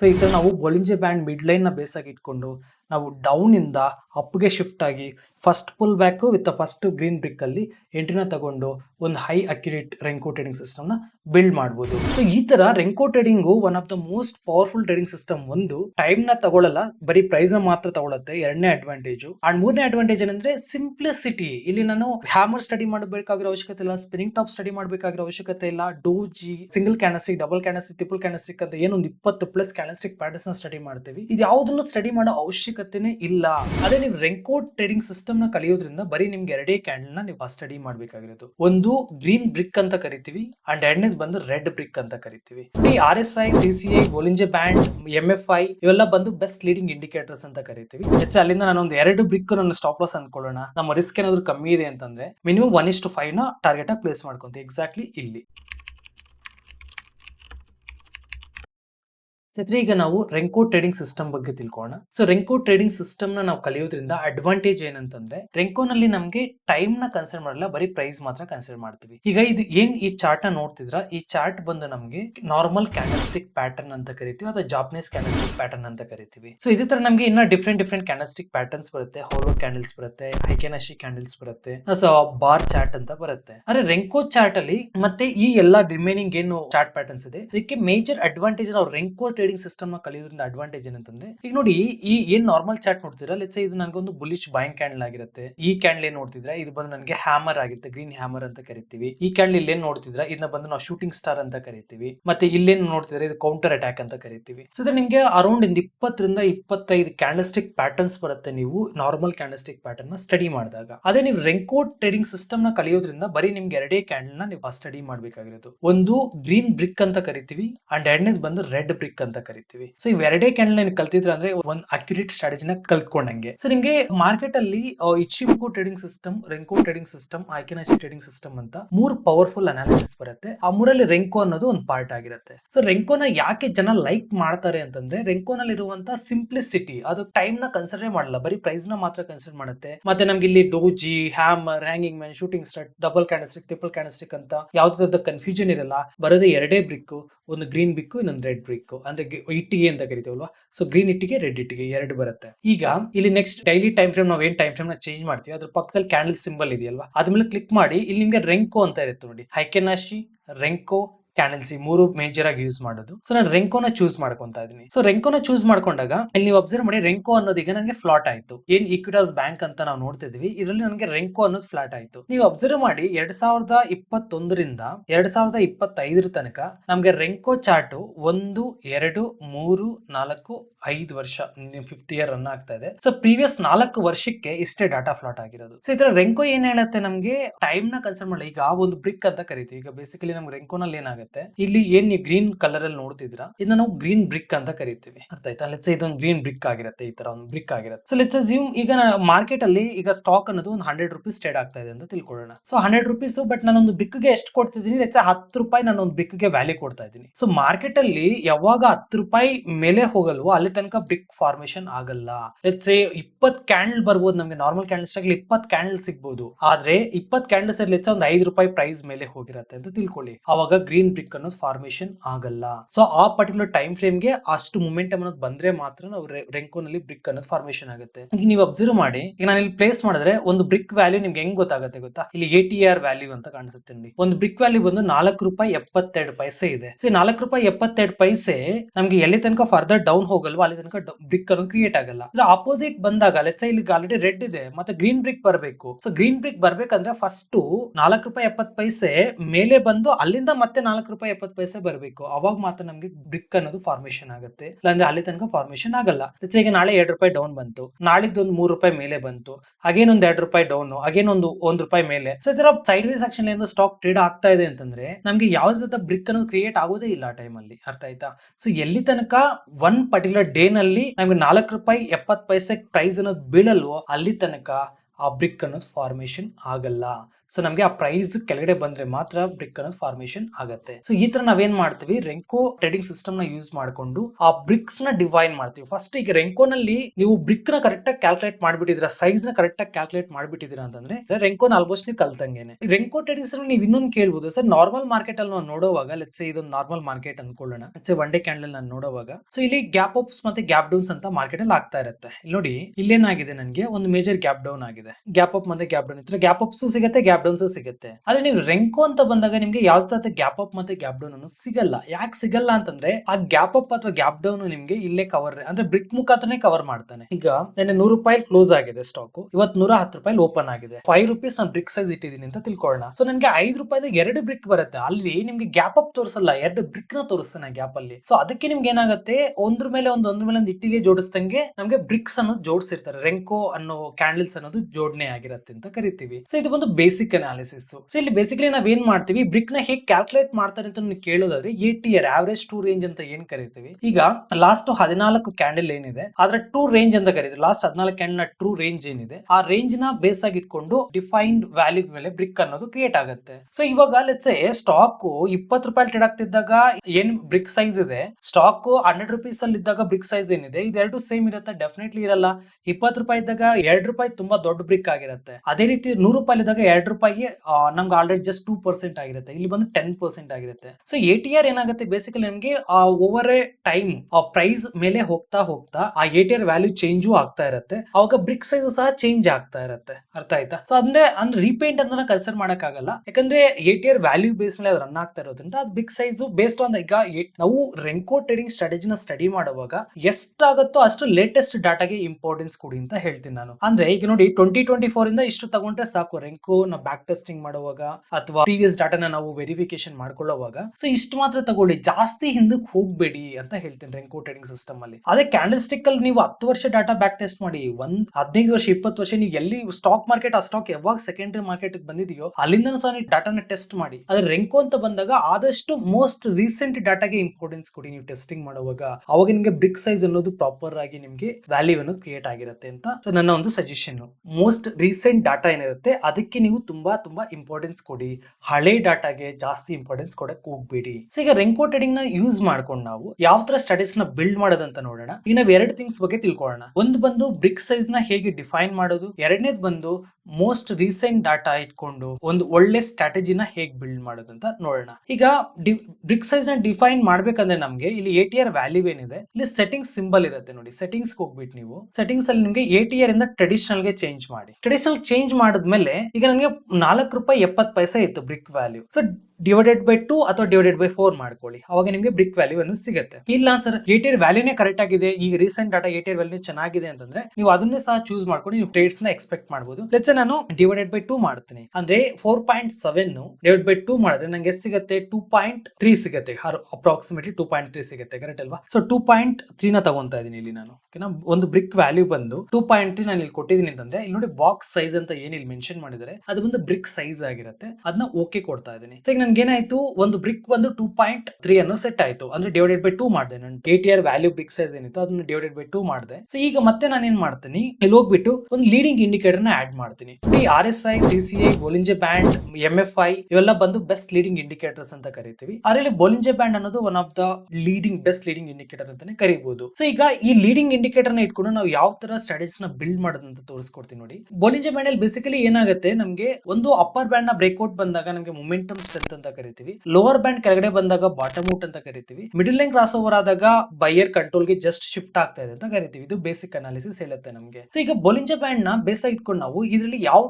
So ಈ ಥರ ನಾವು ಬೊಲಿಂಜೆ ಬ್ಯಾಂಡ್ ಮಿಡ್ ಲೈನ್ನ ಬೇಸಾಗಿ ಇಟ್ಕೊಂಡು, ನಾವು ಡೌನಿಂದ ಅಪ್ಗೆ ಶಿಫ್ಟ್ ಆಗಿ first pull back with first green ಬ್ರಿಕ್ಕಲ್ಲಿ ಎಂಟ್ರಿನ ತಗೊಂಡು ಒಂದು ಹೈ ಅಕ್ಯುರೇಟ್ ರೆಂಕೋ ಟ್ರೇಡಿಂಗ್ ಸಿಸ್ಟಮ್ನ ಬಿಲ್ಡ್ ಮಾಡಬಹುದು ಸೊ ಈ ತರ Renko trading one of the most powerful trading system ಒಂದು ಟೈಮ್ನ ತಗೊಳ್ಳಲ್ಲ ಬರೀ ಪ್ರೈಸ್ನ ಮಾತ್ರ ತಗೊಳುತ್ತೆ, ಎರಡನೇ ಅಡ್ವಾಂಟೇಜ್ ಅಂಡ್ ಮೂರನೇ ಅಡ್ವಾಂಟೇಜ್ ಏನಂದ್ರೆ ಸಿಂಪ್ಲಿಸಿಟಿ ಇಲ್ಲಿ ನಾನು ಹ್ಯಾಮರ್ ಸ್ಟಡಿ ಮಾಡಬೇಕಾಗಿರೋ ಅವಶ್ಯಕತೆ ಇಲ್ಲ ಸ್ಪಿನಿಂಗ್ ಟಾಪ್ ಸ್ಟಡಿ ಮಾಡಬೇಕಾಗಿರೋ ಅವಶ್ಯಕತೆ ಇಲ್ಲ doji single candlestick double candlestick triple candlestick ಅಂತ ಏನೊಂದು ಇಪ್ಪತ್ತು ಪ್ಲಸ್ ಕ್ಯಾನಸ್ಟಿಕ್ ಪ್ಯಾಟರ್ನ್ಸ್ ಸ್ಟಡಿ ಮಾಡ್ತೀವಿ. ಇದು ಯಾವುದನ್ನು ಸ್ಟಡಿ ಮಾಡೋ ಅವಶ್ಯಕತೆನೇ ಇಲ್ಲ. ಅದೇ ನೀವು ರೆಂಕೋ ಟ್ರೇಡಿಂಗ್ ಸಿಸ್ಟಮ್ನ ಕಲಿಯೋದ್ರಿಂದ ಬರೀ ನಿಮ್ಗೆ ಎರಡೇ ಕ್ಯಾಂಡಲ್ನ ನೀವು ಸ್ಟಡಿ ಮಾಡಬೇಕಾಗಿರೋದು. ಒಂದು ಗ್ರೀನ್ ಬ್ರಿಕ್ ಅಂತ ಕರಿತೀವಿ ಅಂಡ್ ಎರಡನೇದು ಬಂದು ರೆಡ್ ಬ್ರಿಕ್ ಅಂತ ಕರಿತೀವಿ. ಈ R S I C C I Bollinger band M F I ಇವೆಲ್ಲ ಬಂದು ಬೆಸ್ಟ್ ಲೀಡಿಂಗ್ ಇಂಡಿಕೇಟರ್ಸ್ ಅಂತ ಕರಿತೀವಿ. ಹೆಚ್ಚು ಅಲ್ಲಿಂದ ನಾನು ಒಂದು ಎರಡು ಬ್ರಿಕ್ ನನ್ನ ಸ್ಟಾಪ್ ಲಾಸ್ ಅನ್ಕೊಳ್ಳೋಣ ನಮ್ಮ ರಿಸ್ಕ್ ಏನಾದ್ರು ಕಮ್ಮಿ ಇದೆ ಅಂತಂದ್ರೆ ಮಿನಿಮಮ್ ಒನ್ ಇಷ್ಟು ಫೈವ್ನ ಟಾರ್ಗೆಟ್ ಆಗಿ ಪ್ಲೇಸ್ ಮಾಡ್ಕೊಂತೀವಿ. ಎಕ್ಸಾಕ್ಟ್ಲಿ ಇಲ್ಲಿ. ಸ್ನೇಹಿತರೆ ಈಗ ನಾವು ರೆಂಕೋ ಟ್ರೇಡಿಂಗ್ ಸಿಸ್ಟಮ್ ಬಗ್ಗೆ ತಿಳ್ಕೊಳ್ಳೋಣ ಸೊ, ರೆಂಕೋ ಟ್ರೇಡಿಂಗ್ ಸಿಸ್ಟಮ್ನ ನಾವು ಕಲಿಯೋದ್ರಿಂದ ಅಡ್ವಾಂಟೇಜ್ ಏನಂತಂದ್ರೆ, ರೆಂಕೋನಲ್ಲಿ ನಮಗೆ ಟೈಮ್ನ ಕನ್ಸಿಡರ್ ಮಾಡಲ್ಲ, ಬರೀ ಪ್ರೈಸ್ ಮಾತ್ರ ಕನ್ಸಿಡರ್ ಮಾಡ್ತೀವಿ. ಈಗ ಇದು ಏನ್ ಈ ಚಾರ್ಟ್ನ ನೋಡ್ತಿದ್ರ? ಈ ಚಾರ್ಟ್ ಬಂದು ನಮಗೆ ನಾರ್ಮಲ್ ಕ್ಯಾಂಡಲ್ಸ್ಟಿಕ್ ಪ್ಯಾಟರ್ನ್ ಅಂತ ಕರಿತೀವಿ, ಅಥವಾ ಜಾಪನೀಸ್ ಕ್ಯಾಂಡಲ್ಸ್ಟಿಕ್ ಪ್ಯಾಟರ್ನ್ ಅಂತ ಕರಿತೀವಿ. ಸೊ ಇದೇ ತರ ನಮಗೆ ಇನ್ನ ಡಿಫ್ರೆಂಟ್ ಡಿಫ್ರೆಂಟ್ ಕ್ಯಾಂಡಲ್ಸ್ಟಿಕ್ ಪ್ಯಾಟರ್ನ್ಸ್ ಬರುತ್ತೆ. ಹೋಲೋ ಕ್ಯಾಂಡಲ್ಸ್ ಬರುತ್ತೆ ಹೈಕೆನಶಿ ಕ್ಯಾಂಡಲ್ಸ್ ಬರುತ್ತೆ ಸೊ ಬಾರ್ ಚಾರ್ಟ್ ಅಂತ ಬರುತ್ತೆ. ಆದ್ರೆ ರೆಂಕೋ ಚಾರ್ಟ್ ಅಲ್ಲಿ ಮತ್ತೆ ಈ ಎಲ್ಲಾ ರಿಮೈನಿಂಗ್ ಏನು ಚಾರ್ಟ್ ಪ್ಯಾಟರ್ನ್ಸ್ ಇದೆ, ಇದಕ್ಕೆ ಮೇಜರ್ ಅಡ್ವಾಂಟೇಜ್ ನಾವು ರೆಂಕೋ ಟ್ರೇಡಿಂಗ್ ಸಿಸ್ಟಮ್ನ ಕಲಿಯೋದ್ರಿಂದ ಅಡ್ವಾಂಟೇಜ್ ಏನಂತಂದ್ರೆ, ಈಗ ನೋಡಿ, ಈ ಏನ್ ನಾರ್ಮಲ್ ಚಾರ್ಟ್ ನೋಡ್ತೀರಾ ಲೆಟ್ಸ್ ಇದು ನನಗೆ ಒಂದು ಬುಲಿಶ್ ಬಾಯಿಂಗ್ ಕ್ಯಾಂಡಲ್ ಆಗಿರುತ್ತೆ. ಈ ಕ್ಯಾಂಡಲ್ ಏನ್ ನೋಡ್ತಿದ್ರೆ ಇದು ಬಂದು ನನಗೆ ಹ್ಯಾಮರ್ ಆಗಿರುತ್ತೆ ಗ್ರೀನ್ ಹ್ಯಾಮರ್ ಅಂತ ಕರಿತೀವಿ. ಈ ಕ್ಯಾಂಡಲ್ ಇಲ್ಲೇನ್ ನೋಡ್ತಿದ್ರೆ ಇದನ್ನ ಬಂದು ನಾವು ಶೂಟಿಂಗ್ ಸ್ಟಾರ್ ಅಂತ ಕರಿತೀವಿ. ಮತ್ತೆ ಇಲ್ಲೇನ್ ನೋಡ್ತಿದ್ರೆ ಇದು ಕೌಂಟರ್ ಅಟ್ಯಾಕ್ ಅಂತ ಕರಿತೀವಿ. ಸೊ ನಿಮಗೆ ಅರೌಂಡ್ ಇಂದ ಇಪ್ಪತ್ತರಿಂದ ಇಪ್ಪತ್ತೈದು ಕ್ಯಾಂಡಲ್ಸ್ಟಿಕ್ ಪ್ಯಾಟರ್ನ್ಸ್ ಬರುತ್ತೆ ನೀವು ನಾರ್ಮಲ್ ಕ್ಯಾಂಡಲ್ಸ್ಟಿಕ್ ಪ್ಯಾಟರ್ನ್ನ ಸ್ಟಡಿ ಮಾಡಿದಾಗ. ಅದೇ ನೀವು ರೆಂಕೋಟ್ ಟ್ರೇಡಿಂಗ್ ಸಿಸ್ಟಮ್ನ ಕಲಿಯೋದ್ರಿಂದ ಬರೀ ನಿಮ್ಗೆ ಎರಡೇ ಕ್ಯಾಂಡಲ್ನ ನೀವು ಸ್ಟಡಿ ಮಾಡಬೇಕಾಗಿರೋದು. ಒಂದು ಗ್ರೀನ್ ಬ್ರಿಕ್ ಅಂತ ಕರಿತೀವಿ ಅಂಡ್ ಎರಡನೇದು ಬಂದು ರೆಡ್ ಬ್ರಿಕ್ ಅಂತ ಕರಿತೀವಿ. ಸೊ ಇವೆರಡೇ ಕ್ಯಾಂಡಲ್ ನೀನು ಕಲ್ತಿದ್ರ ಅಂದ್ರೆ ಒಂದ್ ಅಕ್ಯುರೇಟ್ ಸ್ಟ್ರಾಟಜಿನ ಕಲ್ತ್ಕೊಂಡಂಗೆ. ಸೊ ನಿಮ್ಗೆ ಮಾರ್ಕೆಟ್ ಅಲ್ಲಿ Ichimoku trading system Renko trading system Heikin Ashi trading system ಅಂತ ಮೂರು ಪವರ್ಫುಲ್ ಅನಾಲಿಸಿಸ್ ಬರುತ್ತೆ. ಆ ಮೂರಲ್ಲಿ ರೆಂಕೋ ಅನ್ನೋದು ಒಂದು ಪಾರ್ಟ್ ಆಗಿರುತ್ತೆ. ಸೊ ರೆಂಕೋನ ಯಾಕೆ ಜನ ಲೈಕ್ ಮಾಡ್ತಾರೆ ಅಂತಂದ್ರೆ ರೆಂಕೋನಲ್ಲಿ ಇರುವಂತ ಸಿಂಪ್ಲಿಸಿಟಿ ಅದು ಟೈಮ್ನ ಕನ್ಸಿಡರ್ ಮಾಡಲ್ಲ. ಬರೀ ಪ್ರೈಸ್ನ ಮಾತ್ರ ಕನ್ಸಿಡರ್ ಮಾಡುತ್ತೆ. ಮತ್ತೆ ನಮ್ಗೆ ಇಲ್ಲಿ doji hammer hanging man shooting star double candlestick triple candlestick ಅಂತ ಯಾವ್ದಾದ್ರು ಕನ್ಫ್ಯೂಷನ್ ಇರಲ್ಲ. ಬರೋದೇ ಎರಡೇ ಬ್ರಿಕ್ ಒಂದು ಗ್ರೀನ್ ಬ್ರಿಕ್ ಇನ್ನೊಂದು ರೆಡ್ ಬ್ರಿಕ್ ಅಂದ್ರೆ ಇಟ್ಟಿಗೆ ಅಂತ ಕರಿತೀವಲ್ವಾ? ಸೊ ಗ್ರೀನ್ ಇಟ್ಟಿಗೆ ರೆಡ್ ಇಟ್ಟಿಗೆ ಎರಡು ಬರುತ್ತೆ. ಈಗ ಇಲ್ಲಿ ನೆಕ್ಸ್ಟ್ ಡೈಲಿ ಟೈಮ್ ಫ್ರೇಮ್ ನಾವು ಏನ್ ಟೈಮ್ ಫ್ರೇಮ್ನ ಚೇಂಜ್ ಮಾಡ್ತೀವಿ? ಅದ್ರ ಪಕ್ಕದಲ್ಲಿ ಕ್ಯಾಂಡಲ್ ಸಿಂಬಲ್ ಇದೆಯಲ್ವಾ? ಅದ್ಮೇಲೆ ಕ್ಲಿಕ್ ಮಾಡಿ, ಇಲ್ಲಿ ನಿಮ್ಗೆ ರೆಂಕೋ ಅಂತ ಇರುತ್ತೆ ನೋಡಿ. ಹೈಕೆನಾಶಿ ರೆಂಕೋ ಕ್ಯಾಂಡಲ್ಸ್ ಈ ಮೂರು ಮೇಜರ್ ಆಗಿ ಯೂಸ್ ಮಾಡೋದು. ಸೊ ನಾನು ರೆಂಕೋನ ಚೂಸ್ ಮಾಡ್ಕೊಂತ ಇದೀನಿ ಸೊ ರೆಂಕೋನ ಚೂಸ್ ಮಾಡ್ಕೊಂಡಾಗ, ಇಲ್ಲಿ ನೀವು ಅಬ್ಸರ್ವ್ ಮಾಡಿ ರೆಂಕೋ ಅನ್ನೋದು ಈಗ ನನಗೆ ಫ್ಲಾಟ್ ಆಯ್ತು. ಏನ್ ಈಕ್ವಿಟಾಸ್ ಬ್ಯಾಂಕ್ ಅಂತ ನಾವು ನೋಡ್ತಿದ್ವಿ, ಇದರಲ್ಲಿ ನನಗೆ ರೆಂಕೋ ಅನ್ನೋದು ಫ್ಲಾಟ್ ಆಯ್ತು. ನೀವು ಅಬ್ಸರ್ವ್ ಮಾಡಿ, ಎರಡ್ ಸಾವಿರದ ಇಪ್ಪತ್ತೊಂದರಿಂದ ಎರಡ್ ಸಾವಿರದ ಇಪ್ಪತ್ತೈದರ ತನಕ ನಮ್ಗೆ ರೆಂಕೋ ಚಾರ್ಟ್ ಒಂದು, ಎರಡು, ಮೂರು, ನಾಲ್ಕು, ಐದು ವರ್ಷ ಫಿಫ್ತ್ ಇಯರ್ ರನ್ ಆಗ್ತಾ ಇದೆ. ಸೊ ಪ್ರೀವಿಯಸ್ ನಾಲ್ಕು ವರ್ಷಕ್ಕೆ ಇಷ್ಟೇ ಡಾಟಾ ಫ್ಲಾಟ್ ಆಗಿರೋದು. ಸೊ ಇದರ ರೆಂಕೋ ಏನ್ ಹೇಳುತ್ತೆ ನಮ್ಗೆ? ಟೈಮ್ನ ಕನ್ಸರ್ನ್ ಮಾಡಲಿ ಈಗ ಒಂದು ಬ್ರಿಕ್ ಅಂತ ಕರಿತೀವಿ. ಈಗ ಬೇಸಿಕಲಿ ನಮ್ಗೆ ರೆಂಕೋನಲ್ಲಿ ಏನಾಗುತ್ತೆ ಇಲ್ಲಿ ಏನ್ ನೀವು ಗ್ರೀನ್ ಕಲರ್ ಅಲ್ಲಿ ನೋಡ್ತಿದ್ರ ಇದನ್ನ ನಾವು ಗ್ರೀನ್ ಬ್ರಿಕ್ ಅಂತ ಕರಿತೀವಿ. ಅರ್ಥ ಆಯ್ತಾ? ಲೆಟ್ಸ್ ಇದೊಂದು ಗ್ರೀನ್ ಬ್ರಿಕ್ ಆಗಿರುತ್ತೆ, ಈ ತರ ಒಂದು ಬ್ರಿಕ್ ಆಗಿರುತ್ತೆ. ಸೊ ಲೆಟ್ಸ್ ಅಸ್ಯೂಮ್ ಈಗ ಮಾರ್ಕೆಟ್ ಅಲ್ಲಿ ಈಗ ಸ್ಟಾಕ್ ಅನ್ನೋದು ಒಂದು ಹಂಡ್ರೆಡ್ ರುಪೀಸ್ ಟ್ರೇಡ್ ಆಗ್ತಾ ಇದೆ ಅಂತ ತಿಳ್ಕೊಳ್ಳೋಣ. ಸೊ ಹಂಡ್ರೆಡ್ ರುಪೀಸ್ ಬಟ್ ನಾನೊಂದು ಬ್ರಿಕ್ಗೆ ಎಷ್ಟು ಕೊಡ್ತಿದ್ದೀನಿ? ಲೆಟ್ಸ್ ಹತ್ತು ರೂಪಾಯಿ ನಾನು ಒಂದು ಬ್ರಿಕ್ಗೆ ವ್ಯಾಲ್ಯೂ ಕೊಡ್ತಾ ಇದ್ದೀನಿ. ಸೊ ಮಾರ್ಕೆಟ್ ಅಲ್ಲಿ ಯಾವಾಗ ಹತ್ತು ರೂಪಾಯಿ ಮೇಲೆ ಹೋಗಲ್ವೋ ಅಲ್ಲಿ ತನಕ ಬ್ರಿಕ್ ಫಾರ್ಮೇಶನ್ ಆಗಲ್ಲ. ಲೆಟ್ಸ್ ಇಪ್ಪತ್ ಕ್ಯಾಂಡಲ್ ಬರ್ಬೋದು ನಮಗೆ. ನಾರ್ಮಲ್ ಕ್ಯಾಂಡಲ್ಸ್ ಆಗಲಿ ಇಪ್ಪತ್ ಕ್ಯಾಂಡಲ್ ಸಿಗ್ಬೋದು. ಆದ್ರೆ ಇಪ್ಪತ್ ಕ್ಯಾಂಡಲ್ಸ್ ಲೆಟ್ಸ್ ಒಂದು ಐದು ರೂಪಾಯಿ ಪ್ರೈಸ್ ಮೇಲೆ ಹೋಗಿರತ್ತೆ ಅಂತ ತಿಳ್ಕೊಳ್ಳಿ. ಅವಾಗ ಗ್ರೀನ್ ಬ್ರಿಕ್ ಅನ್ನೋದು ಫಾರ್ಮೇಶನ್ ಆಗಲ್ಲ. ಸೊ ಆ ಪರ್ಟಿಕ್ಯುಲರ್ ಟೈಮ್ ಫ್ರೇಮ್ಗೆ ಅಷ್ಟು ಮೊಮೆಂಟಮ್ ಅನ್ನೋದು ಬಂದ್ರೆ ಮಾತ್ರ ನಾವು ರೆಂಕೋನಲ್ಲಿ ಬ್ರಿಕ್ ಅನ್ನೋದು ಫಾರ್ಮೇಶನ್ ಆಗುತ್ತೆ. ಈಗ ನೀವು ಅಬ್ಸರ್ವ್ ಮಾಡಿ, ಈಗ ನಾನು ಇಲ್ಲಿ ಪ್ಲೇಸ್ ಮಾಡಿದ್ರೆ ಒಂದು ಬ್ರಿಕ್ ವ್ಯಾಲ್ಯೂ ನಿಮ್ಗೆ ಹೆಂಗ್ ಗೊತ್ತಾಗುತ್ತೆ ಗೊತ್ತಾ? ಇಲ್ಲಿ ಎ ಟಿ ಆರ್ ವ್ಯಾಲ್ಯೂ ಅಂತ ಕಾಣಿಸುತ್ತೆ ನೋಡಿ. ಒಂದು ಬ್ರಿಕ್ ವ್ಯಾಲ್ಯೂ ಬಂದು ನಾಲ್ಕು ರೂಪಾಯಿ ಎಪ್ಪತ್ತೆರಡು ಪೈಸೆ ಇದೆ. ಸೊ ನಾಲ್ಕು ರೂಪಾಯಿ ಎಪ್ಪತ್ತೆರಡು ಪೈಸೆ ನಮ್ಗೆ ಎಲ್ಲಿ ತನಕ ಫರ್ದರ್ ಡೌನ್ ಹೋಗಲ್ವಾ ಅಲ್ಲಿ ತನಕ ಬ್ರಿಕ್ ಅನ್ನೋದು ಕ್ರಿಯೇಟ್ ಆಗಲ್ಲ. ಅಪೋಸಿಟ್ ಬಂದಾಗ ಲೆಟ್ಸ್ ಇಲ್ಲಿ ಆಲ್ರೆಡಿ ರೆಡ್ ಇದೆ, ಮತ್ತೆ ಗ್ರೀನ್ ಬ್ರಿಕ್ ಬರಬೇಕು. ಸೊ ಗ್ರೀನ್ ಬ್ರಿಕ್ ಬರ್ಬೇಕಂದ್ರೆ ಫಸ್ಟ್ ನಾಲ್ಕು ರೂಪಾಯಿ ಎಪ್ಪತ್ ಪೈಸೆ ಮೇಲೆ ಬಂದು ಅಲ್ಲಿಂದ ಮತ್ತೆ ನಾಲ್ಕು ರೂಪಾಯಿ ಎಪ್ಪತ್ ಪೈಸೆ ಬರಬೇಕು. ಅವಾಗ ಮಾತ್ರ ನಮಗೆ ಬ್ರಿಕ್ ಅನ್ನೋದು ಫಾರ್ಮೇಶನ್ ಆಗುತ್ತೆ. ಇಲ್ಲಾಂದ್ರೆ ಅಲ್ಲಿ ತನಕ ಫಾರ್ಮೇಶನ್ ಆಗಲ್ಲ. ಈಗ ನಾಳೆ ಎರಡು ರೂಪಾಯಿ ಡೌನ್ ಬಂತು. ನಾಳಿದ್ದು ಒಂದು ಮೂರು ರೂಪಾಯಿ ಮೇಲೆ ಬಂತು. ಅಗೇನ್ ಒಂದ್ ಎರಡು ರೂಪಾಯಿ ಡೌನ್ ಅಗೇನ್ ಒಂದು ಒಂದ್ ರೂಪಾಯಿ ಮೇಲೆ. ಸೊ ಇದರ sideways action stock trade ಆಗ್ತಾ ಇದೆ ಅಂತಂದ್ರೆ ನಮಗೆ ಯಾವ್ದಾದ ಬ್ರಿಕ್ ಅನ್ನೋದು ಕ್ರಿಯೇಟ್ ಆಗೋದೇ ಇಲ್ಲ ಆ ಟೈಮ್ ಅಲ್ಲಿ. ಅರ್ಥ ಆಯ್ತಾ? ಸೊ ಎಲ್ಲಿ ತನಕ ಒನ್ ಪರ್ಟಿಕ್ಯುಲರ್ ಡೇ ನಲ್ಲಿ ನಮ್ಗೆ ನಾಲ್ಕು ರೂಪಾಯಿ ಎಪ್ಪತ್ತು ಪೈಸೆ ಪ್ರೈಸ್ ಅನ್ನೋದು ಬೀಳಲ್ವೋ ಅಲ್ಲಿ ತನಕ ಆ ಬ್ರಿಕ್ ಅನ್ನೋದು ಫಾರ್ಮೇಶನ್ ಆಗಲ್ಲ. ಸೊ ನಮಗೆ ಆ ಪ್ರೈಸ್ ಕೆಳಗಡೆ ಬಂದ್ರೆ ಮಾತ್ರ ಬ್ರಿಕ್ ಅನ್ನೋದು ಫಾರ್ಮೇಶನ್ ಆಗುತ್ತೆ. ಸೊ ಈ ತರ ನಾವೇನ್ ಮಾಡ್ತೀವಿ? ರೆಂಕೋ ಟ್ರೇಡಿಂಗ್ ಸಿಸ್ಟಮ್ನ ಯೂಸ್ ಮಾಡ್ಕೊಂಡು ಆ ಬ್ರಿಕ್ಸ್ನ ಡಿವೈನ್ ಮಾಡ್ತೀವಿ. ಫಸ್ಟ್ ಈಗ ರೆಂಕೋ ನಲ್ಲಿ ನೀವು ಬ್ರಿಕ್ನ ಕರೆಕ್ಟ್ ಆಗಿ ಕ್ಯಾಲ್ಕುಲೇಟ್ ಮಾಡ್ಬಿಟ್ಟಿದ್ರ ಸೈಜ್ನ ಕರೆಕ್ಟ್ ಆಗಿ ಕ್ಯಾಲ್ಕುಲೇಟ್ ಮಾಡ್ಬಿಟ್ಟಿದ್ದೀರಾ ಅಂತಂದ್ರೆ ರೆಂಕೋನ ಆಲ್ಮೋಸ್ಟ್ ನೀವು ಕಲ್ತಂಗೇನೆ. ರೆಂಕೋ ಟ್ರೇಡಿಂಗ್ಸ್ ನೀವು ಇನ್ನೊಂದು ಕೇಳ್ಬೋದು. ಸರ್ ನಾರ್ಮಲ್ ಮಾರ್ಕೆಟ್ ಅಲ್ಲಿ ನಾವು ನೋಡುವಾಗ ಲೆಟ್ಸ್ ಇದೊಂದು ನಾರ್ಮಲ್ ಮಾರ್ಕೆಟ್ ಅನ್ಕೊಳ್ಳೋಣ. ಲೆಟ್ಸ್ ಒನ್ ಡೇ ಕ್ಯಾಂಡಲ್ ನಾನು ನೋಡುವಾಗ. ಸೊ ಇಲ್ಲಿ ಗ್ಯಾಪ್ ಅಪ್ಸ್ ಮತ್ತೆ ಗ್ಯಾಪ್ ಡೌನ್ಸ್ ಅಂತ ಮಾರ್ಕೆಟ್ ಅಲ್ಲಿ ಆಗ್ತಾ ಇರುತ್ತೆ. ನೋಡಿ, ಇಲ್ಲೇನಾಗಿದೆ ನನಗೆ? ಒಂದು ಮೇಜರ್ ಗ್ಯಾಪ್ ಡೌನ್ ಆಗಿದೆ. ಗ್ಯಾಪ್ ಅಪ್ ಮತ್ತೆ ಗ್ಯಾಪ್ ಡೌನ್ ಇತ್ತು ಗ್ಯಾಪ್ ಅಪ್ಸ್ ಸಿಗುತ್ತೆ ಗ್ಯಾಪ್ ಡೌನ್ಸ್ ಸಿಗುತ್ತೆ. ಆದ್ರೆ ನೀವು ರೆಂಕೋ ಅಂತ ಬಂದಾಗ ನಿಮ್ಗೆ ಯಾವ್ದಾದ್ರು ಗ್ಯಾಪ್ ಅಪ್ ಮತ್ತೆ ಗ್ಯಾಪ್ ಡೌನ್ ಅನ್ನು ಸಿಗಲ್ಲ. ಯಾಕೆ ಸಿಗಲ್ಲ ಅಂತಂದ್ರೆ ಆ ಗ್ಯಾಪ್ ಅಪ್ ಅಥವಾ ಗ್ಯಾಪ್ ಡೌನ್ ನಿಮ್ಗೆ ಇಲ್ಲೇ ಕವರ್ ಅಂದ್ರೆ ಬ್ರಿಕ್ ಮುಖಾಂತರನೇ ಕವರ್ ಮಾಡ್ತಾನೆ. ಈಗ ನೆನ್ನೆ ನೂರು ರೂಪಾಯಿ ಕ್ಲೋಸ್ ಆಗಿದೆ ಸ್ಟಾಕ್ ಇವತ್ತು ನೂರ ಹತ್ತು ರೂಪಾಯಿ ಓಪನ್ ಆಗಿದೆ. ಫೈವ್ ರುಪೀಸ್ ನಾನು ಬ್ರಿಕ್ ಸೈಜ್ ಇಟ್ಟಿದ್ದೀನಿ ಅಂತ ತಿಳ್ಕೊಳ್ಳೋಣ. ಸೊ ನನಗೆ ಐದು ರೂಪಾಯಿದ ಎರಡು ಬ್ರಿಕ್ ಬರುತ್ತೆ. ಅಲ್ಲಿ ನಿಮ್ಗೆ ಗ್ಯಾಪ್ ಅಪ್ ತೋರಿಸಲ್ಲ. ಎರಡು ಬ್ರಿಕ್ನ ತೋರಿಸ್ತಾನೆ ಗ್ಯಾಪ್ ಅಲ್ಲಿ. ಸೊ ಅದಕ್ಕೆ ನಿಮ್ಗೆ ಏನಾಗುತ್ತೆ? ಒಂದ್ರ ಮೇಲೆ ಒಂದ್ ಒಂದ್ರ ಮೇಲೆ ಒಂದು ಇಟ್ಟಿಗೆ ಜೋಡಿಸ್ದಂಗೆ ನಮ್ಗೆ ಬ್ರಿಕ್ಸ್ ಅನ್ನು ಜೋಡಿಸಿರ್ತಾರೆ. ರೆಂಕೋ ಅನ್ನೋ ಕ್ಯಾಂಡಲ್ಸ್ ಅನ್ನೋದು ಜೋಡಣೆ ಆಗಿರುತ್ತೆ ಅಂತ ಕರಿತೀವಿ. ಸೊ ಇದು ಒಂದು ಬೇಸಿಕ್ ಅನಾಲಿಸಿಸ್ ಸೊ ಇಲ್ಲಿ ಬೇಸಿಕಲಿ ನಾವ್ ಏನ್ ಮಾಡ್ತೀವಿ ಬ್ರಿಕ್ನ ಹೇಗೆ ಕ್ಯಾಲ್ಕುಲೇಟ್ ಮಾಡ್ತಾರೆ ಅಂತ ಕೇಳೋದಾದ್ರೆ A T R average true range ಅಂತ ಏನ್ ಕರಿತೀವಿ. ಈಗ ಲಾಸ್ಟ್ ಹದಿನಾಲ್ಕು ಕ್ಯಾಂಡಲ್ ಏನಿದೆ ಆದ್ರೆ ಟೂ ರೇಂಜ್ ಅಂತ ಕರೀತೀವಿ. ಲಾಸ್ಟ್ ಹದಿನಾಲ್ಕು ಕ್ಯಾಂಡಲ್ನ ಟ್ರೂ ರೇಂಜ್ ಏನಿದೆ, ಆ ರೇಂಜ್ನ ಬೇಸ್ ಆಗಿ ಇಟ್ಕೊಂಡು ಡಿಫೈನ್ಡ್ ವ್ಯಾಲ್ಯೂ ಮೇಲೆ ಬ್ರಿಕ್ ಅನ್ನೋದು ಕ್ರಿಯೇಟ್ ಆಗುತ್ತೆ. ಸೊ ಇವಾಗ ಲೆಟ್ಸ್ ಸ್ಟಾಕ್ ಇಪ್ಪತ್ತು ರೂಪಾಯಿ ಟ್ರೇಡ್ ಆಗ್ತಿದ್ದಾಗ ಏನ್ ಬ್ರಿಕ್ ಸೈಜ್ ಇದೆ ಸ್ಟಾಕ್ ಹಂಡ್ರೆಡ್ ರುಪೀಸ್ ಅಲ್ಲಿ ಇದ್ದಾಗ ಬ್ರಿಕ್ ಸೈಜ್ ಏನಿದೆ, ಇದೆರಡು ಸೇಮ್ ಇರುತ್ತೆ? ಡೆಫಿನೆಟ್ಲಿ ಇರಲ್ಲ. ಇಪ್ಪತ್ತು ರೂಪಾಯಿ ಇದ್ದಾಗ ಎರಡು ರೂಪಾಯಿ ತುಂಬಾ ದೊಡ್ಡ ಬ್ರಿಕ್ ಆಗಿರುತ್ತೆ. ಅದೇ ರೀತಿ ನೂರು ರೂಪಾಯಿ ಇದ್ದಾಗ ಎರಡ್ ರೂಪಾಯಿ ಆ, ನಮ್ಗೆ ಆಲ್ರೆಡಿ ಜಸ್ಟ್ ಟೂ ಪರ್ಸೆಂಟ್ ಆಗಿರುತ್ತೆ. ಇಲ್ಲಿ ಬಂದು ಟೆನ್ ಪರ್ಸೆಂಟ್ ಆಗಿರುತ್ತೆ. ಸೊ ಎ ಟಿ ಆರ್ ಏನಾಗುತ್ತೆ? ಬೇಸಿಕಲಿ ನಮಗೆ ಓವರ್ ಎ ಟೈಮ್ ಪ್ರೈಸ್ ಮೇಲೆ ಹೋಗ್ತಾ ಹೋಗ್ತಾ ಆ A T R value change ಆಗ್ತಾ ಇರುತ್ತೆ. ಅವಾಗ ಬ್ರಿಕ್ ಸೈಜ್ ಸಹ ಚೇಂಜ್ ಆಗ್ತಾ ಇರುತ್ತೆ. ಅರ್ಥ ಆಯ್ತಾ? ಸೊ ಅಂದ್ರೆ ಅಂದ್ರೆ ರೀಪೇಂಟ್ ಅಂತ ಕನ್ಸಿಡರ್ ಮಾಡಕ್ಕಾಗಲ್ಲ. ಯಾಕಂದ್ರೆ A T R value base ಮೇಲೆ ರನ್ ಆಗ್ತಾ ಇರೋದ್ರಿಂದ ಅದು ಬಿಗ್ ಸೈಜ್ ಬೇಸ್ಡ್ ಆನ್ ಈಗ ನಾವು ರೆಂಕೋ ಟ್ರೇಡಿಂಗ್ ಸ್ಟ್ರಾಟಜಿನ ಸ್ಟಡಿ ಮಾಡುವಾಗ ಎಷ್ಟಾಗುತ್ತೋ ಅಷ್ಟು ಲೇಟೆಸ್ಟ್ ಡಾಟಾಗೆ ಇಂಪಾರ್ಟೆನ್ಸ್ ಕೊಡಿ ಅಂತ ಹೇಳ್ತೀನಿ ನಾನು. ಅಂದ್ರೆ ಈಗ ನೋಡಿ ಟ್ವೆಂಟಿ ಟ್ವೆಂಟಿ ಫೋರ್ ಇಂದ ಇಷ್ಟು ತಗೊಂಡ್ರೆ ಸಾಕು. ರೆಂಕೋ ಬ್ಯಾಕ್ ಟೆಸ್ಟಿಂಗ್ ಮಾಡುವಾಗ ಅಥವಾ ಪ್ರೀವಿಯಸ್ ಡಾಟಾನ ನಾವು ವೆರಿಫಿಕೇಶನ್ ಮಾಡ್ಕೊಳ್ಳೋವಾಗ. ಸೊ ಇಷ್ಟು ಮಾತ್ರ ತಗೊಳ್ಳಿ. ಜಾಸ್ತಿ ಹಿಂದಕ್ಕೆ ಹೋಗ್ಬೇಡಿ ಅಂತ ಹೇಳ್ತೀನಿ ರೆಂಕೋ ಟ್ರೇಡಿಂಗ್ ಸಿಸ್ಟಮ್ ಅಲ್ಲಿ. ಅದೇ ಕ್ಯಾಂಡಲ್ ಸ್ಟಿಕ್ ಅಲ್ಲಿ ನೀವು ಹತ್ತು ವರ್ಷ ಡಾಟಾ ಬ್ಯಾಕ್ ಟೆಸ್ಟ್ ಮಾಡಿ, ಒಂದ್ ಹದಿನೈದು ವರ್ಷ, ಇಪ್ಪತ್ತು ವರ್ಷ ನೀವು ಎಲ್ಲಿ ಸ್ಟಾಕ್ ಮಾರ್ಕೆಟ್ ಆ ಸ್ಟಾಕ್ ಯಾವಾಗ ಸೆಕೆಂಡರಿ ಮಾರ್ಕೆಟ್ ಬಂದಿದೆಯೋ ಅಲ್ಲಿಂದ ಸಹ ನೀವು ಡಾಟಾನ ಟೆಸ್ಟ್ ಮಾಡಿ. ಆದ್ರೆ ರೆಂಕೋ ಅಂತ ಬಂದಾಗ ಆದಷ್ಟು ಮೋಸ್ಟ್ ರೀಸೆಂಟ್ ಡಾಟಾಗೆ ಇಂಪಾರ್ಟೆನ್ಸ್ ಕೊಡಿ ನೀವು ಟೆಸ್ಟಿಂಗ್ ಮಾಡುವಾಗ. ಅವಾಗ ನಿಮಗೆ ಬ್ರಿಕ್ ಸೈಜ್ ಅನ್ನೋದು ಪ್ರಾಪರ್ ಆಗಿ ನಿಮಗೆ ವ್ಯಾಲ್ಯೂ ಅನ್ನೋದು ಕ್ರಿಯೇಟ್ ಆಗಿರುತ್ತೆ ಅಂತ. ನನ್ನ ಒಂದು ಸಜೆಷನ್ ಮೋಸ್ಟ್ ರೀಸೆಂಟ್ ಡಾಟಾ ಏನಿರುತ್ತೆ, ಅದಕ್ಕೆ ನೀವು ತುಂಬಾ ತುಂಬಾ ಇಂಪಾರ್ಟೆನ್ಸ್ ಕೊಡಿ. ಹಳೆ ಡಾಟಾಗೆ ಜಾಸ್ತಿ ಇಂಪಾರ್ಟೆನ್ಸ್ ಕೊಡಕ್ ಹೋಗ್ಬೇಡಿ. ಸೊ ಈಗ ರೆಂಕೋ ಟ್ರೇಡಿಂಗ್ನ ಯೂಸ್ ಮಾಡ್ಕೊಂಡು ನಾವು ಯಾವ ತರ ಸ್ಟಡೀಸ್ನ ಬಿಲ್ಡ್ ಮಾಡೋದಂತ ನೋಡೋಣ. ಈಗ ನಾವು ಎರಡು ಥಿಂಗ್ಸ್ ಬಗ್ಗೆ ತಿಳ್ಕೊಳ್ಳೋಣ. ಒಂದು ಬಂದು ಬ್ರಿಕ್ ಸೈಜ್ನ ಹೇಗೆ ಡಿಫೈನ್ ಮಾಡೋದು. ಎರಡನೇದು ಬಂದು ಮೋಸ್ಟ್ ರೀಸೆಂಟ್ ಡಾಟಾ ಇಟ್ಕೊಂಡು ಒಂದು ಒಳ್ಳೆ ಸ್ಟ್ರಾಟಜಿನ ಹೇಗೆ ಬಿಲ್ಡ್ ಮಾಡೋದು ಅಂತ ನೋಡೋಣ. ಈಗ ಬ್ರಿಕ್ ಸೈಜ್ನ ಡಿಫೈನ್ ಮಾಡ್ಬೇಕಂದ್ರೆ ನಮ್ಗೆ ಇಲ್ಲಿ ಎ ಟಿ ಆರ್ ವ್ಯಾಲ್ಯೂ ಏನಿದೆ, ಇಲ್ಲಿ ಸೆಟ್ಟಿಂಗ್ಸ್ ಸಿಂಬಲ್ ಇರುತ್ತೆ ನೋಡಿ ಸೆಟ್ಟಿಂಗ್ಸ್ ಹೋಗ್ಬಿಟ್ಟು ನೀವು. ಸೆಟ್ಟಿಂಗ್ಸ್ ಅಲ್ಲಿ ನಿಮಗೆ ಎ ಟಿ ಆರ್ ಇಂದ ಟ್ರೆಡಿಷನಲ್ಗೆ ಚೇಂಜ್ ಮಾಡಿ. ಟ್ರೆಡಿಷನಲ್ ಚೇಂಜ್ ಮಾಡಿದ್ಮೇಲೆ ಈಗ ನನಗೆ ನಾಲ್ಕು ರೂಪಾಯಿ ಎಪ್ಪತ್ತು ಪೈಸೆ ಇತ್ತು brick value so divided by two ಅಥವಾ ಡಿವೈಡೆಡ್ ಬೈ ಫೋರ್ ಮಾಡ್ಕೊಳ್ಳಿ. ಅವಾಗ ನಿಮಗೆ ಬ್ರಿಕ್ ವ್ಯಾಲ್ಯೂ ಅನ್ನು ಸಿಗುತ್ತೆ. ಇಲ್ಲ ಸರ್ ಆರ್ ವ್ಯಾಲ್ಯೂನೇ ಕರೆಕ್ಟ್ ಆಗಿದೆ. ಈಗ ರೀಸೆಂಟ್ ಡಾಟಾ ಆರ್ ವ್ಯಾಲ್ಯೂ ಚೆನ್ನಾಗಿದೆ ಅಂತಂದ್ರೆ ನೀವು ಅದನ್ನೇ ಸಹ ಚೂಸ್ ಮಾಡ್ಕೊಂಡು ನೀವು ಟ್ರೇಡ್ಸ್ನ ಎಕ್ಸ್ಪೆಕ್ಟ್ ಮಾಡಬಹುದು ಲೆಟ್ಸ್ ನಾನು ಡಿವೈಡೆಡ್ ಬೈ ಟೂ ಮಾಡ್ತೀನಿ. ಅಂದ್ರೆ four point seven divide by two ಮಾಡಿದ್ರೆ ನಂಗೆ ಸಿಗುತ್ತೆ? ಟೂ ಪಾಯಿಂಟ್ ತ್ರೀ ಸಿಗುತ್ತೆ. ಅಪ್ರಾಕ್ಸಿಮೇಟ್ಲಿ ಟೂ ಪಾಯಿಂಟ್ ತ್ರೀ ಸಿಗುತ್ತೆ. ಕರೆಕ್ಟ್ ಅಲ್ವಾ? ಸೊ ಟೂ ಪಾಯಿಂಟ್ ತ್ರೀ ನ ತಗೊಂತಾ ಇದೀನಿ ಇಲ್ಲಿ ನಾನು. ಒಂದು ಬ್ರಿಕ್ ವ್ಯಾಲ್ಯೂ ಬಂದು ಟೂ ಪಾಯಿಂಟ್ ತ್ರೀ ನಾನು ಇಲ್ಲಿ ಕೊಟ್ಟಿದ್ದೀನಿ ಅಂತಂದ್ರೆ ಇಲ್ಲಿ ನೋಡಿ ಬಾಕ್ಸ್ ಸೈಜ್ ಅಂತ ಏನಿಲ್ಲಿ ಮೆನ್ಷನ್ ಮಾಡಿದರೆ ಅದು ಬಂದು ಬ್ರಿಕ್ ಸೈಜ್ ಆಗಿರುತ್ತೆ. ಅದನ್ನ ಓಕೆ ಕೊಡ್ತಾ ಇದ್ದೀನಿ ಸೊ ಈಗ ಏನಾಯ್ತು, ಒಂದು ಬ್ರಿಕ್ ಬಂದು ಟೂ ಪಾಯಿಂಟ್ ತ್ರೀ ಅನ್ನು ಸೆಟ್ ಆಯ್ತು. ಅಂದ್ರೆ ಡಿವೈಡೆಡ್ ಬೈ ಟೂ ಮಾಡಿದೆ ನಾನು. A T R value big size ಏನಿತ್ತು, ಅದನ್ನ ಡಿವೈಡೆಡ್ ಬೈ ಟೂ ಮಾಡಿದೆ. ಸೊ ಈಗ ಮತ್ತೆ ನಾನು ಏನ್ ಮಾಡ್ತೀನಿ, ಇಲ್ಲಿ ಹೋಗ್ಬಿಟ್ಟು ಒಂದು ಲೀಡಿಂಗ್ ಇಂಡಿಕೇಟರ್ನ ಆಡ್ ಮಾಡ್ತೀನಿ. R S I C C I Bollinger band M F I ಇವೆಲ್ಲ ಬಂದು ಬೆಸ್ಟ್ ಲೀಡಿಂಗ್ ಇಂಡಿಕೇಟರ್ಸ್ ಅಂತ ಕರಿತೀವಿ. ಅದರಲ್ಲಿ ಬೋಲಿಂಜೆ ಬ್ಯಾಂಡ್ ಅನ್ನೋದು one of the leading best leading indicator ಅಂತಾನೆ ಕರಿಬಹುದು ಸೊ ಈಗ ಈ ಲೀಡಿಂಗ್ ಇಂಡಿಕೇಟರ್ನ ಇಟ್ಕೊಂಡು ನಾವು ಯಾವ ತರ ಸ್ಟಡೀಸ್ನ ಬಿಲ್ಡ್ ಮಾಡೋದಂತ ತೋರಿಸ್ಕೊಡ್ತೀನಿ ನೋಡಿ. ಬೋಲಿಂಜೆ ಬ್ಯಾಂಡ್ ಅಲ್ಲಿ ಬೇಸಿಕಲಿ ಏನಾಗುತ್ತೆ, ನಮಗೆ ಒಂದು ಅಪ್ಪರ್ ಬ್ಯಾಂಡ್ನ ಬ್ರೇಕ್ಔಟ್ ಬಂದಾಗ ನಮಗೆ ಮೊಮೆಂಟಮ್ ಸ್ಟ್ರೆಂತ್ ಅಂತ ಕರಿತೀವಿ. ಲೋವರ್ ಬ್ಯಾಂಡ್ ಕೆಳಗಡೆ ಬಂದಾಗ ಬಾಟಮ್ ಔಟ್ ಅಂತ ಕರಿತೀವಿ. ಮಿಡಲ್ ಲೈನ್ ಕ್ರಾಸ್ ಓವರ್ ಆದಾಗ ಬೈಯರ್ ಕಂಟ್ರೋಲ್ಗೆ ಜಸ್ಟ್ ಶಿಫ್ಟ್ ಆಗ್ತಾ ಇದೆ ಅಂತ ಕರಿತೀವಿ. ಇದು ಬೇಸಿಕ್ ಅನಾಲಿಸಿಸ್ ಹೇಳುತ್ತೆ ನಮಗೆ. ಸೊ ಈಗ ಬೋಲಿಂಜೆ ಬ್ಯಾಂಡ್ನ ಬೇಸ ಇಟ್ಕೊಂಡು ನಾವು ಇದರಲ್ಲಿ ಯಾವ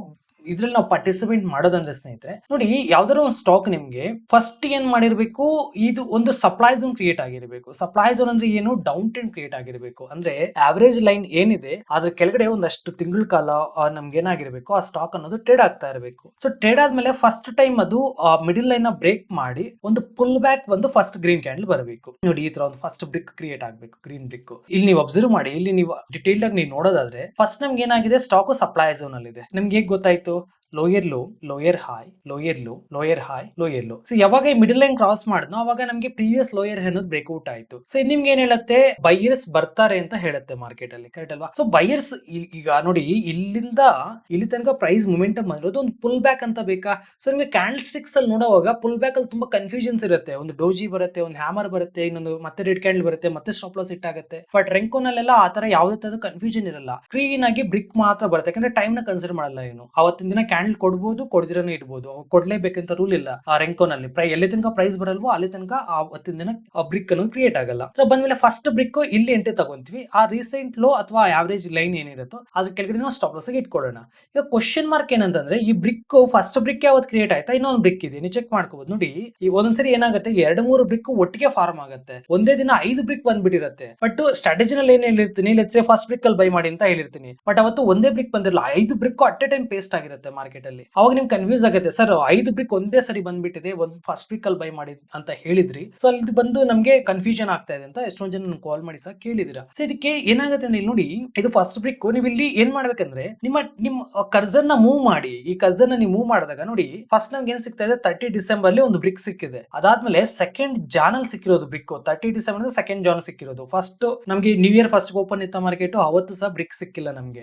ಇದ್ರಲ್ಲಿ ನಾವು ಪಾರ್ಟಿಸಿಪೇಟ್ ಮಾಡೋದಂದ್ರೆ ಸ್ನೇಹಿತರೆ, ನೋಡಿ ಯಾವ್ದಾದ್ರು ಒಂದು ಸ್ಟಾಕ್ ನಿಮ್ಗೆ ಫಸ್ಟ್ ಏನ್ ಮಾಡಿರ್ಬೇಕು, ಇದು ಒಂದು ಸಪ್ಲೈ ಝೋನ್ ಕ್ರಿಯೇಟ್ ಆಗಿರ್ಬೇಕು. ಸಪ್ಲೈ ಝೋನ್ ಅಂದ್ರೆ ಏನು? ಡೌನ್ ಟ್ರೆಂಡ್ ಕ್ರಿಯೇಟ್ ಆಗಿರ್ಬೇಕು. ಅಂದ್ರೆ ಆವರೇಜ್ ಲೈನ್ ಏನಿದೆ, ಅದ್ರ ಕೆಳಗಡೆ ಒಂದಷ್ಟು ತಿಂಗಳ ಕಾಲ ನಮ್ಗೆ ಏನಾಗಿರ್ಬೇಕು, ಆ ಸ್ಟಾಕ್ ಅನ್ನೋದು ಟ್ರೇಡ್ ಆಗ್ತಾ ಇರಬೇಕು. ಸೊ ಟ್ರೇಡ್ ಆದ್ಮೇಲೆ ಫಸ್ಟ್ ಟೈಮ್ ಅದು ಮಿಡಿಲ್ ಲೈನ್ನ ಬ್ರೇಕ್ ಮಾಡಿ ಒಂದು ಪುಲ್ ಬ್ಯಾಕ್ ಬಂದು ಫಸ್ಟ್ ಗ್ರೀನ್ ಕ್ಯಾಂಡಲ್ ಬರಬೇಕು. ನೋಡಿ ಈ ತರ ಒಂದು ಫಸ್ಟ್ ಬ್ರಿಕ್ ಕ್ರಿಯೇಟ್ ಆಗ್ಬೇಕು ಗ್ರೀನ್ ಬ್ರಿಕ್ ಇಲ್ಲಿ ನೀವು ಅಬ್ಸರ್ವ್ ಮಾಡಿ, ಇಲ್ಲಿ ನೀವು ಡಿಟೇಲ್ ಆಗಿ ನೀವು ನೋಡೋದಾದ್ರೆ ಫಸ್ಟ್ ನಮ್ಗೆ ಏನಾಗಿದೆ? ಸ್ಟಾಕ್ ಸಪ್ಲೈ ಝೋನ್ ಅಲ್ಲಿ ಇದೆ ನಿಮ್ಗೆ ಹೇಗ್ ಗೊತ್ತಾಯ್ತು? Lower low lower high lower low lower high lower low so ಯಾವಾಗ ಈ ಮಿಡಲ್ ಲೈನ್ ಕ್ರಾಸ್ ಮಾಡಿದ್ನೋ ಅವಾಗ ನಮಗೆ ಪ್ರೀವಿಯಸ್ ಲೋಯರ್ ಅನ್ನೋದು ಬ್ರೇಕ್ಔಟ್ ಆಯ್ತು. ಸೊ ನಿಮ್ಗೆ ಏನ್ ಹೇಳುತ್ತೆ? ಬೈಯರ್ಸ್ ಬರ್ತಾರೆ ಅಂತ ಹೇಳುತ್ತೆ ಮಾರ್ಕೆಟ್ ಅಲ್ಲಿ ಕರೆಕ್ಟ್ ಅಲ್ವಾ? ಸೊ ಬೈಯರ್ಸ್ ಈಗ ನೋಡಿ, ಇಲ್ಲಿಂದ, ಇಲ್ಲಿ ತನಕ ಪ್ರೈಸ್ ಮೊಮೆಂಟಮ್ ಅನ್ನೋದು ಒಂದು ಪುಲ್ ಬ್ಯಾಕ್ ಅಂತ ಬೇಕಾ? ಸೊ ನಿಮಗೆ ಕ್ಯಾಂಡಲ್ ಸ್ಟಿಕ್ಸ್ ಅಲ್ಲಿ ನೋಡುವಾಗ ಪುಲ್ ಬ್ಯಾಕ್ ಅಲ್ಲಿ ತುಂಬಾ ಕನ್ಫ್ಯೂಷನ್ಸ್ ಇರುತ್ತೆ. ಒಂದು ಡೋಜಿ ಬರುತ್ತೆ, ಒಂದು ಹ್ಯಾಮರ್ ಬರುತ್ತೆ, ಇನ್ನೊಂದು ಮತ್ತೆ ರೆಡ್ ಕ್ಯಾಂಡಲ್ ಬರುತ್ತೆ, ಮತ್ತೆ ಸ್ಟಾಪ್ ಲಾಸ್ ಇಟ್ ಆಗುತ್ತೆ. ಬಟ್ ರೆಂಕೋನಲ್ಲೆಲ್ಲ ಆ ತರ ಯಾವುದೇ ಕನ್ಫ್ಯೂಷನ್ ಇರಲ್ಲ. ಕ್ಲೀನ್ ಆಗಿ ಬ್ರಿಕ್ ಮಾತ್ರ ಬರುತ್ತೆ. ಯಾಕಂದ್ರೆ ಟೈಮ್ನ ಕನ್ಸಿಡರ್ ಮಾಡಲ್ಲ ಏನು ಅವತ್ತಿನ ದಿನ ಕ್ಯಾಂಡಲ್ ಕೊಡ್ಬೋದು, ಕೊಡದಿರನೇ ಇಡ್ಬೋದು. ಕೊಡ್ಲೇಬೇಕಂತ ರೂಲ್ ಇಲ್ಲ. ಆ ರೆಂಕೋನಲ್ಲಿ ಪ್ರೈ ಎಲ್ಲಿ ತನಕ ಪ್ರೈಸ್ ಬರಲ್ವೋ ಅಲ್ಲಿ ತನಕ ಅವತ್ತಿನ ದಿನ ಬ್ರಿಕ್ ಅನ್ನೋದು ಕ್ರಿಯೇಟ್ ಆಗಲ್ಲ. ಸೊ ಬಂದ್ಮೇಲೆ ಫಸ್ಟ್ ಬ್ರಿಕ್ ಇಲ್ಲಿ ಎಂಟ್ರಿ ತಗೊಂತೀವಿ. ಆ ರೀಸೆಂಟ್ ಲೋ ಅಥವಾ ಆವರೇಜ್ ಲೈನ್ ಏನಿರುತ್ತೋ ಅದ್ರ ಕೆಳಗಡೆ ನಾವು ಸ್ಟಾಪ್ ಲಾಸ್ ಇಟ್ಕೊಳ್ಳೋಣ. ಈಗ ಕ್ವಶನ್ ಮಾರ್ಕ್ ಏನಂತಂದ್ರೆ, ಈ ಬ್ರಿಕ್ ಫಸ್ಟ್ ಬ್ರಿಕ್ ಯಾವತ್ತು ಕ್ರಿಯೇಟ್ ಆಯ್ತಾ? ಇನ್ನೊಂದು ಬ್ರಿಕ್ ಇದೆ. ನೀವು ಚೆಕ್ ಮಾಡ್ಕೋಬಹುದು ನೋಡಿ, ಈ ಒಂದೊಂದ್ಸರಿ ಏನಾಗುತ್ತೆ? ಎರಡು, ಮೂರು ಬ್ರಿಕ್ ಒಟ್ಟಿಗೆ ಫಾರ್ಮ್ ಆಗುತ್ತೆ. ಒಂದೇ ದಿನ ಐದು ಬ್ರಿಕ್ ಬಂದ್ಬಿಟ್ಟಿರುತ್ತೆ. ಬಟ್ ಸ್ಟ್ರಾಟಜಿನಲ್ಲಿ ಏನ್ ಹೇಳಿರ್ತೀನಿ? ಫಸ್ಟ್ ಬ್ರಿಕ್ ಅಲ್ಲಿ ಬೈ ಮಾಡಿ ಅಂತ ಹೇಳಿರ್ತೀನಿ. ಬಟ್ ಅವತ್ತು ಒಂದೇ ಬ್ರಿಕ್ ಬಂದಿರಲ್ಲ, ಐದು brick at a time paste ಆಗಿರುತ್ತೆ ಮಾರ್ಕೆಟ್ ಅಲ್ಲಿ. ಅವಾಗ ನಿಮ್ ಕನ್ಫ್ಯೂಸ್ ಆಗುತ್ತೆ, ಸರ್, ಐದು ಬ್ರಿಕ್ ಒಂದೇ ಸರಿ ಬಂದ್ಬಿಟ್ಟಿದೆ, ಒಂದು ಫಸ್ಟ್ ಬ್ರಿಕ್ ಅಲ್ಲಿ ಬೈ ಮಾಡಿ ಅಂತ ಹೇಳಿದ್ರಿ. ಸೊ ಅಲ್ಲಿ ಬಂದು ನಮ್ಗೆ ಕನ್ಫ್ಯೂಷನ್ ಆಗ್ತಾ ಇದೆ ಅಂತ ಎಷ್ಟೊಂದ್ ಜನ ಕಾಲ್ ಮಾಡಿ ಸಹ ಕೇಳಿದಿರಾ. ಸೊ ಇದಕ್ಕೆ ಏನಾಗುತ್ತೆ ಅಂದ್ರೆ ನೋಡಿ, ಇದು ಫಸ್ಟ್ ಬ್ರಿಕ್ ನೀವು ಇಲ್ಲಿ ಏನ್ ಮಾಡ್ಬೇಕಂದ್ರೆ, ನಿಮ್ಮ ನಿಮ್ಮ ಕರ್ಸನ್ನ ಮೂವ್ ಮಾಡಿ, ಈ ಕರ್ಸನ್ನ ನೀವು ಮೂವ್ ಮಾಡಿದಾಗ ನೋಡಿ ಫಸ್ಟ್ ನಮ್ಗೆ ಏನ್ ಸಿಗ್ತಾ ಇದೆ ತರ್ಟಿ ಡಿಸೆಂಬರ್ ಅಲ್ಲಿ ಒಂದು ಬ್ರಿಕ್ ಸಿಕ್ಕಿದೆ. ಅದಾದ್ಮೇಲೆ ಸೆಕೆಂಡ್ ಜಾನಲ್ ಸಿಕ್ಕಿರೋದು brick thirty December second Jan ಸಿಕ್ಕಿರೋದು. ಫಸ್ಟ್ ನಮ್ಗೆ ನ್ಯೂ ಇಯರ್ ಫಸ್ಟ್ ಓಪನ್ ಇತ್ತ ಮಾರ್ಕೆಟ್ ಅವತ್ತು ಸಹ ಬ್ರಿಕ್ ಸಿಕ್ಕಿಲ್ಲ ನಮ್ಗೆ.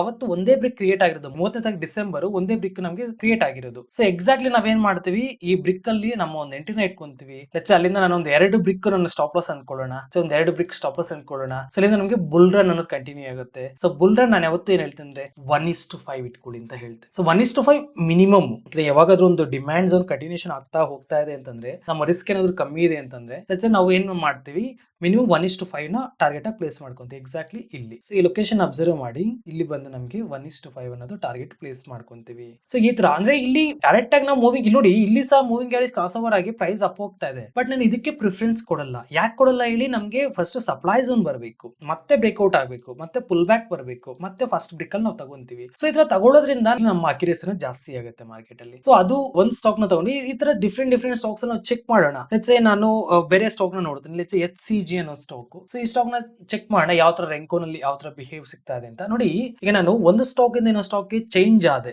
ಅವತ್ತು ಒಂದೇ ಬ್ರಿಕ್ ಕ್ರಿಯೇಟ್ ಆಗಿರೋದು, ಮೂವತ್ತನೇ ತಾರೀಕು ಒಂದೇ ಬ್ರಿಕ್ ನಮ್ಗೆ ಕ್ರಿಯೇಟ್ ಆಗಿರೋದು. ಸೊ ಎಕ್ಸಾಕ್ಟ್ಲಿ ನಾವೇನ್ ಮಾಡ್ತೀವಿ? ಈ ಬ್ರಿಕ್ ಅಲ್ಲಿ ನಮ್ಮ ಒಂದು ಎಂಟಿನ ಇಟ್ಕೊಂತೀವಿ. ಅಲ್ಲಿಂದ ನಾನು ಒಂದು ಎರಡು ಬ್ರಿಕ್ ನನ್ನ ಸ್ಟಾಪ್ ಲಾಸ್ ಅಂದ್ಕೊಳ್ಳೋಣ. ಸೊ ಒಂದ್ ಎರಡು ಬ್ರಿಕ್ ಸ್ಟಾಪ್ ಲಾಸ್ ಅಂದ್ಕೊಳ್ಳೋಣ. ಸೊ ಅಲ್ಲಿಂದ ನಮಗೆ ಬುಲ್ ರನ್ ಅನ್ನೋದು ಕಂಟಿನ್ಯೂ ಆಗುತ್ತೆ. ಸೊ ಬುಲ್ ರನ್ ನಾನು ಯಾವತ್ತೂ ಏನ್ ಹೇಳ್ತೀನಿ ಅಂದ್ರೆ ಒನ್ ಇಸ್ ಟು ಫೈವ್ ಇಟ್ಕೊಳ್ಳಿ ಅಂತ ಹೇಳ್ತೆ. So one is to five minimum ಯಾವಾಗಾದ್ರೂ ಒಂದು ಡಿಮ್ಯಾಂಡ್ ಝೋನ್ ಕಂಟಿನ್ಯೂಷನ್ ಆಗ್ತಾ ಹೋಗ್ತಾ ಇದೆ ಅಂತಂದ್ರೆ, ನಮ್ಮ ರಿಸ್ಕ್ ಏನಾದ್ರು ಕಮ್ಮಿ ಇದೆ ಅಂತಂದ್ರೆ ನಾವು ಏನ್ ಮಾಡ್ತೀವಿ? ಮಿನಿಮಮ್ ಒನ್ ಇಸ್ ಟು ಫೈವ್ನ ಟಾರ್ಗೆಟ್ ಆಗಿ ಪ್ಲೇಸ್ ಮಾಡ್ಕೊಂತೀವಿ. ಎಕ್ಸಾಕ್ಟ್ಲಿ ಇಲ್ಲಿ. ಸೊ ಈ ಲೊಕೇಶನ್ ಅಬ್ಸರ್ವ್ ಮಾಡಿ, ಇಲ್ಲಿ ಬಂದು ನಮಗೆ ಒನ್ ಇಸ್ ಟು ಫೈವ್ ಅನ್ನೋದು ಟಾರ್ಗೆಟ್ ಪ್ಲೇಸ್ ಮಾಡ್ಕೊಂತೀವಿ. ಸೊ ಈ ತರ ಅಂದ್ರೆ ಇಲ್ಲಿ ಡೈರೆಕ್ಟ್ ಆಗಿ ನಾವು ಮೂವಿಂಗ್ ಇಲ್ಲಿ ನೋಡಿ, ಇಲ್ಲಿ ಸಹ ಮೂವಿಂಗ್ ಗ್ಯಾರೇಜ್ ಕ್ರಾಸ್ ಓವರ್ ಆಗಿ ಪ್ರೈಸ್ ಅಪ್ ಹೋಗ್ತಾ ಇದೆ. ಬಟ್ ನಾನು ಇದಕ್ಕೆ ಪ್ರಿಫರೆನ್ಸ್ ಕೊಡಲ್ಲ. ಯಾಕೆ ಕೊಡಲ್ಲ ಹೇಳಿ ನಮಗೆ ಫಸ್ಟ್ ಸಪ್ಲೈ ಝೋನ್ ಬರಬೇಕು. ಮತ್ತೆ ಬ್ರೇಕ್ಔಟ್ ಆಗಬೇಕು. ಮತ್ತೆ ಪುಲ್ ಬ್ಯಾಕ್ ಬರಬೇಕು. ಮತ್ತೆ ಫಸ್ಟ್ ಬ್ರೇಕ್ ಅಲ್ಲಿ ನಾವು ತಗೊಂತೀವಿ. ಸೊ ಈ ತರ ತಗೊಳ್ಳೋದ್ರಿಂದ ನಮ್ಮ ಅಕ್ಯುರೇಸಿನ ಜಾಸ್ತಿ ಆಗುತ್ತೆ ಮಾರ್ಕೆಟ್ ಅಲ್ಲಿ. ಸೊ ಅದು ಒಂದ್ ಸ್ಟಾಕ್ನ ತಗೊಂಡು, ಈ ತರ ಡಿಫ್ರೆಂಟ್ ಡಿಫ್ರೆಂಟ್ ಸ್ಟಾಕ್ಸ್ ನಾವು ಚೆಕ್ ಮಾಡೋಣ. ಲೆಟ್ಸ್ ನಾನು ಬೇರೆ ಸ್ಟಾಕ್ನ ನೋಡ್ತೀನಿ. ಲೆಟ್ಸ್ ಎಚ್ ಸಿ ಜಿ ಅನ್ನೋ ಸ್ಟಾಕ್ ಸೊ ಈ ಸ್ಟಾಕ್ನ ಚೆಕ್ ಮಾಡೋಣ. ಯಾವ ತರ ರೆಂಕೋನಲ್ಲಿ ಯಾವ ತರ ಬಿಹೇವ್ ಸಿಗ್ತಾ ಇದೆ ಅಂತ. ನೋಡಿ, ಈಗ ನಾನು ಒಂದು ಸ್ಟಾಕ್ ಇಂದ ಇನ್ನೊಂದು ಸ್ಟಾಕ್ ಚೇಂಜ್ ಆದೆ.